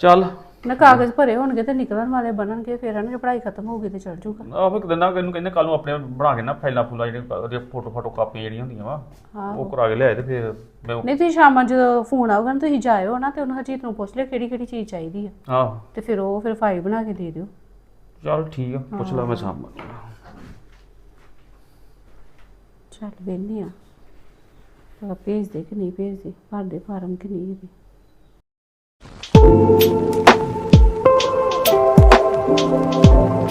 ਚੱਲ। ਨਾ ਕਾਗਜ਼ ਭਰੇ ਹੋਣਗੇ ਤੇ ਨਿਕਲਣ ਵਾਲੇ ਬਣਨਗੇ ਫਿਰ ਇਹਨਾਂ ਦੀ ਪੜ੍ਹਾਈ ਖਤਮ ਹੋਊਗੀ ਤੇ ਚੱਲ ਜੂਗਾ। ਆਹੋ ਦਿਨ ਨਾ ਇਹਨੂੰ ਕਹਿੰਦੇ ਕੱਲ ਨੂੰ ਆਪਣੇ ਬਣਾ ਕੇ ਨਾ ਫਾਈਲਾਂ ਫੂਲਾਂ ਜਿਹੜੀਆਂ ਉਹਦੀਆਂ ਫੋਟੋ ਫੋਟੋ ਕਾਪੀਆਂ ਜਿਹੜੀਆਂ ਹੁੰਦੀਆਂ ਵਾ ਉਹ ਕਰਾ ਕੇ ਲਿਆਏ ਤੇ ਫਿਰ ਮੈਂ ਨਹੀਂ ਤੁਸੀਂ ਸ਼ਾਮਾਂ ਜਦੋਂ ਫੋਨ ਆਊਗਾ ਨਾ ਤੁਸੀਂ ਜਾਇਓ ਨਾ ਤੇ ਉਹਨੂੰ ਹਰਜੀਤ ਨੂੰ ਪੁੱਛ ਲਿਓ ਕਿਹੜੀ ਕਿਹੜੀ ਚੀਜ਼ ਚਾਹੀਦੀ ਆ। ਆਹੋ। ਤੇ ਫਿਰ ਉਹ ਫਿਰ ਫਾਈਲ ਬਣਾ ਕੇ ਦੇ ਦਿਓ। ਚੱਲ ਠੀਕ ਆ ਪੁੱਛ ਲਾ ਮੈਂ ਸਾਹਮਣੇ ਚੱਲ ਵੇਖਨੇ ਆ। ਭਲਾ ਭੇਜਦੇ ਕਿ ਨਹੀਂ ਭੇਜਦੇ ਭਰਦੇ ਫਾਰਮ ਕਿ ਨਹੀਂ ਇਹਦੇ Música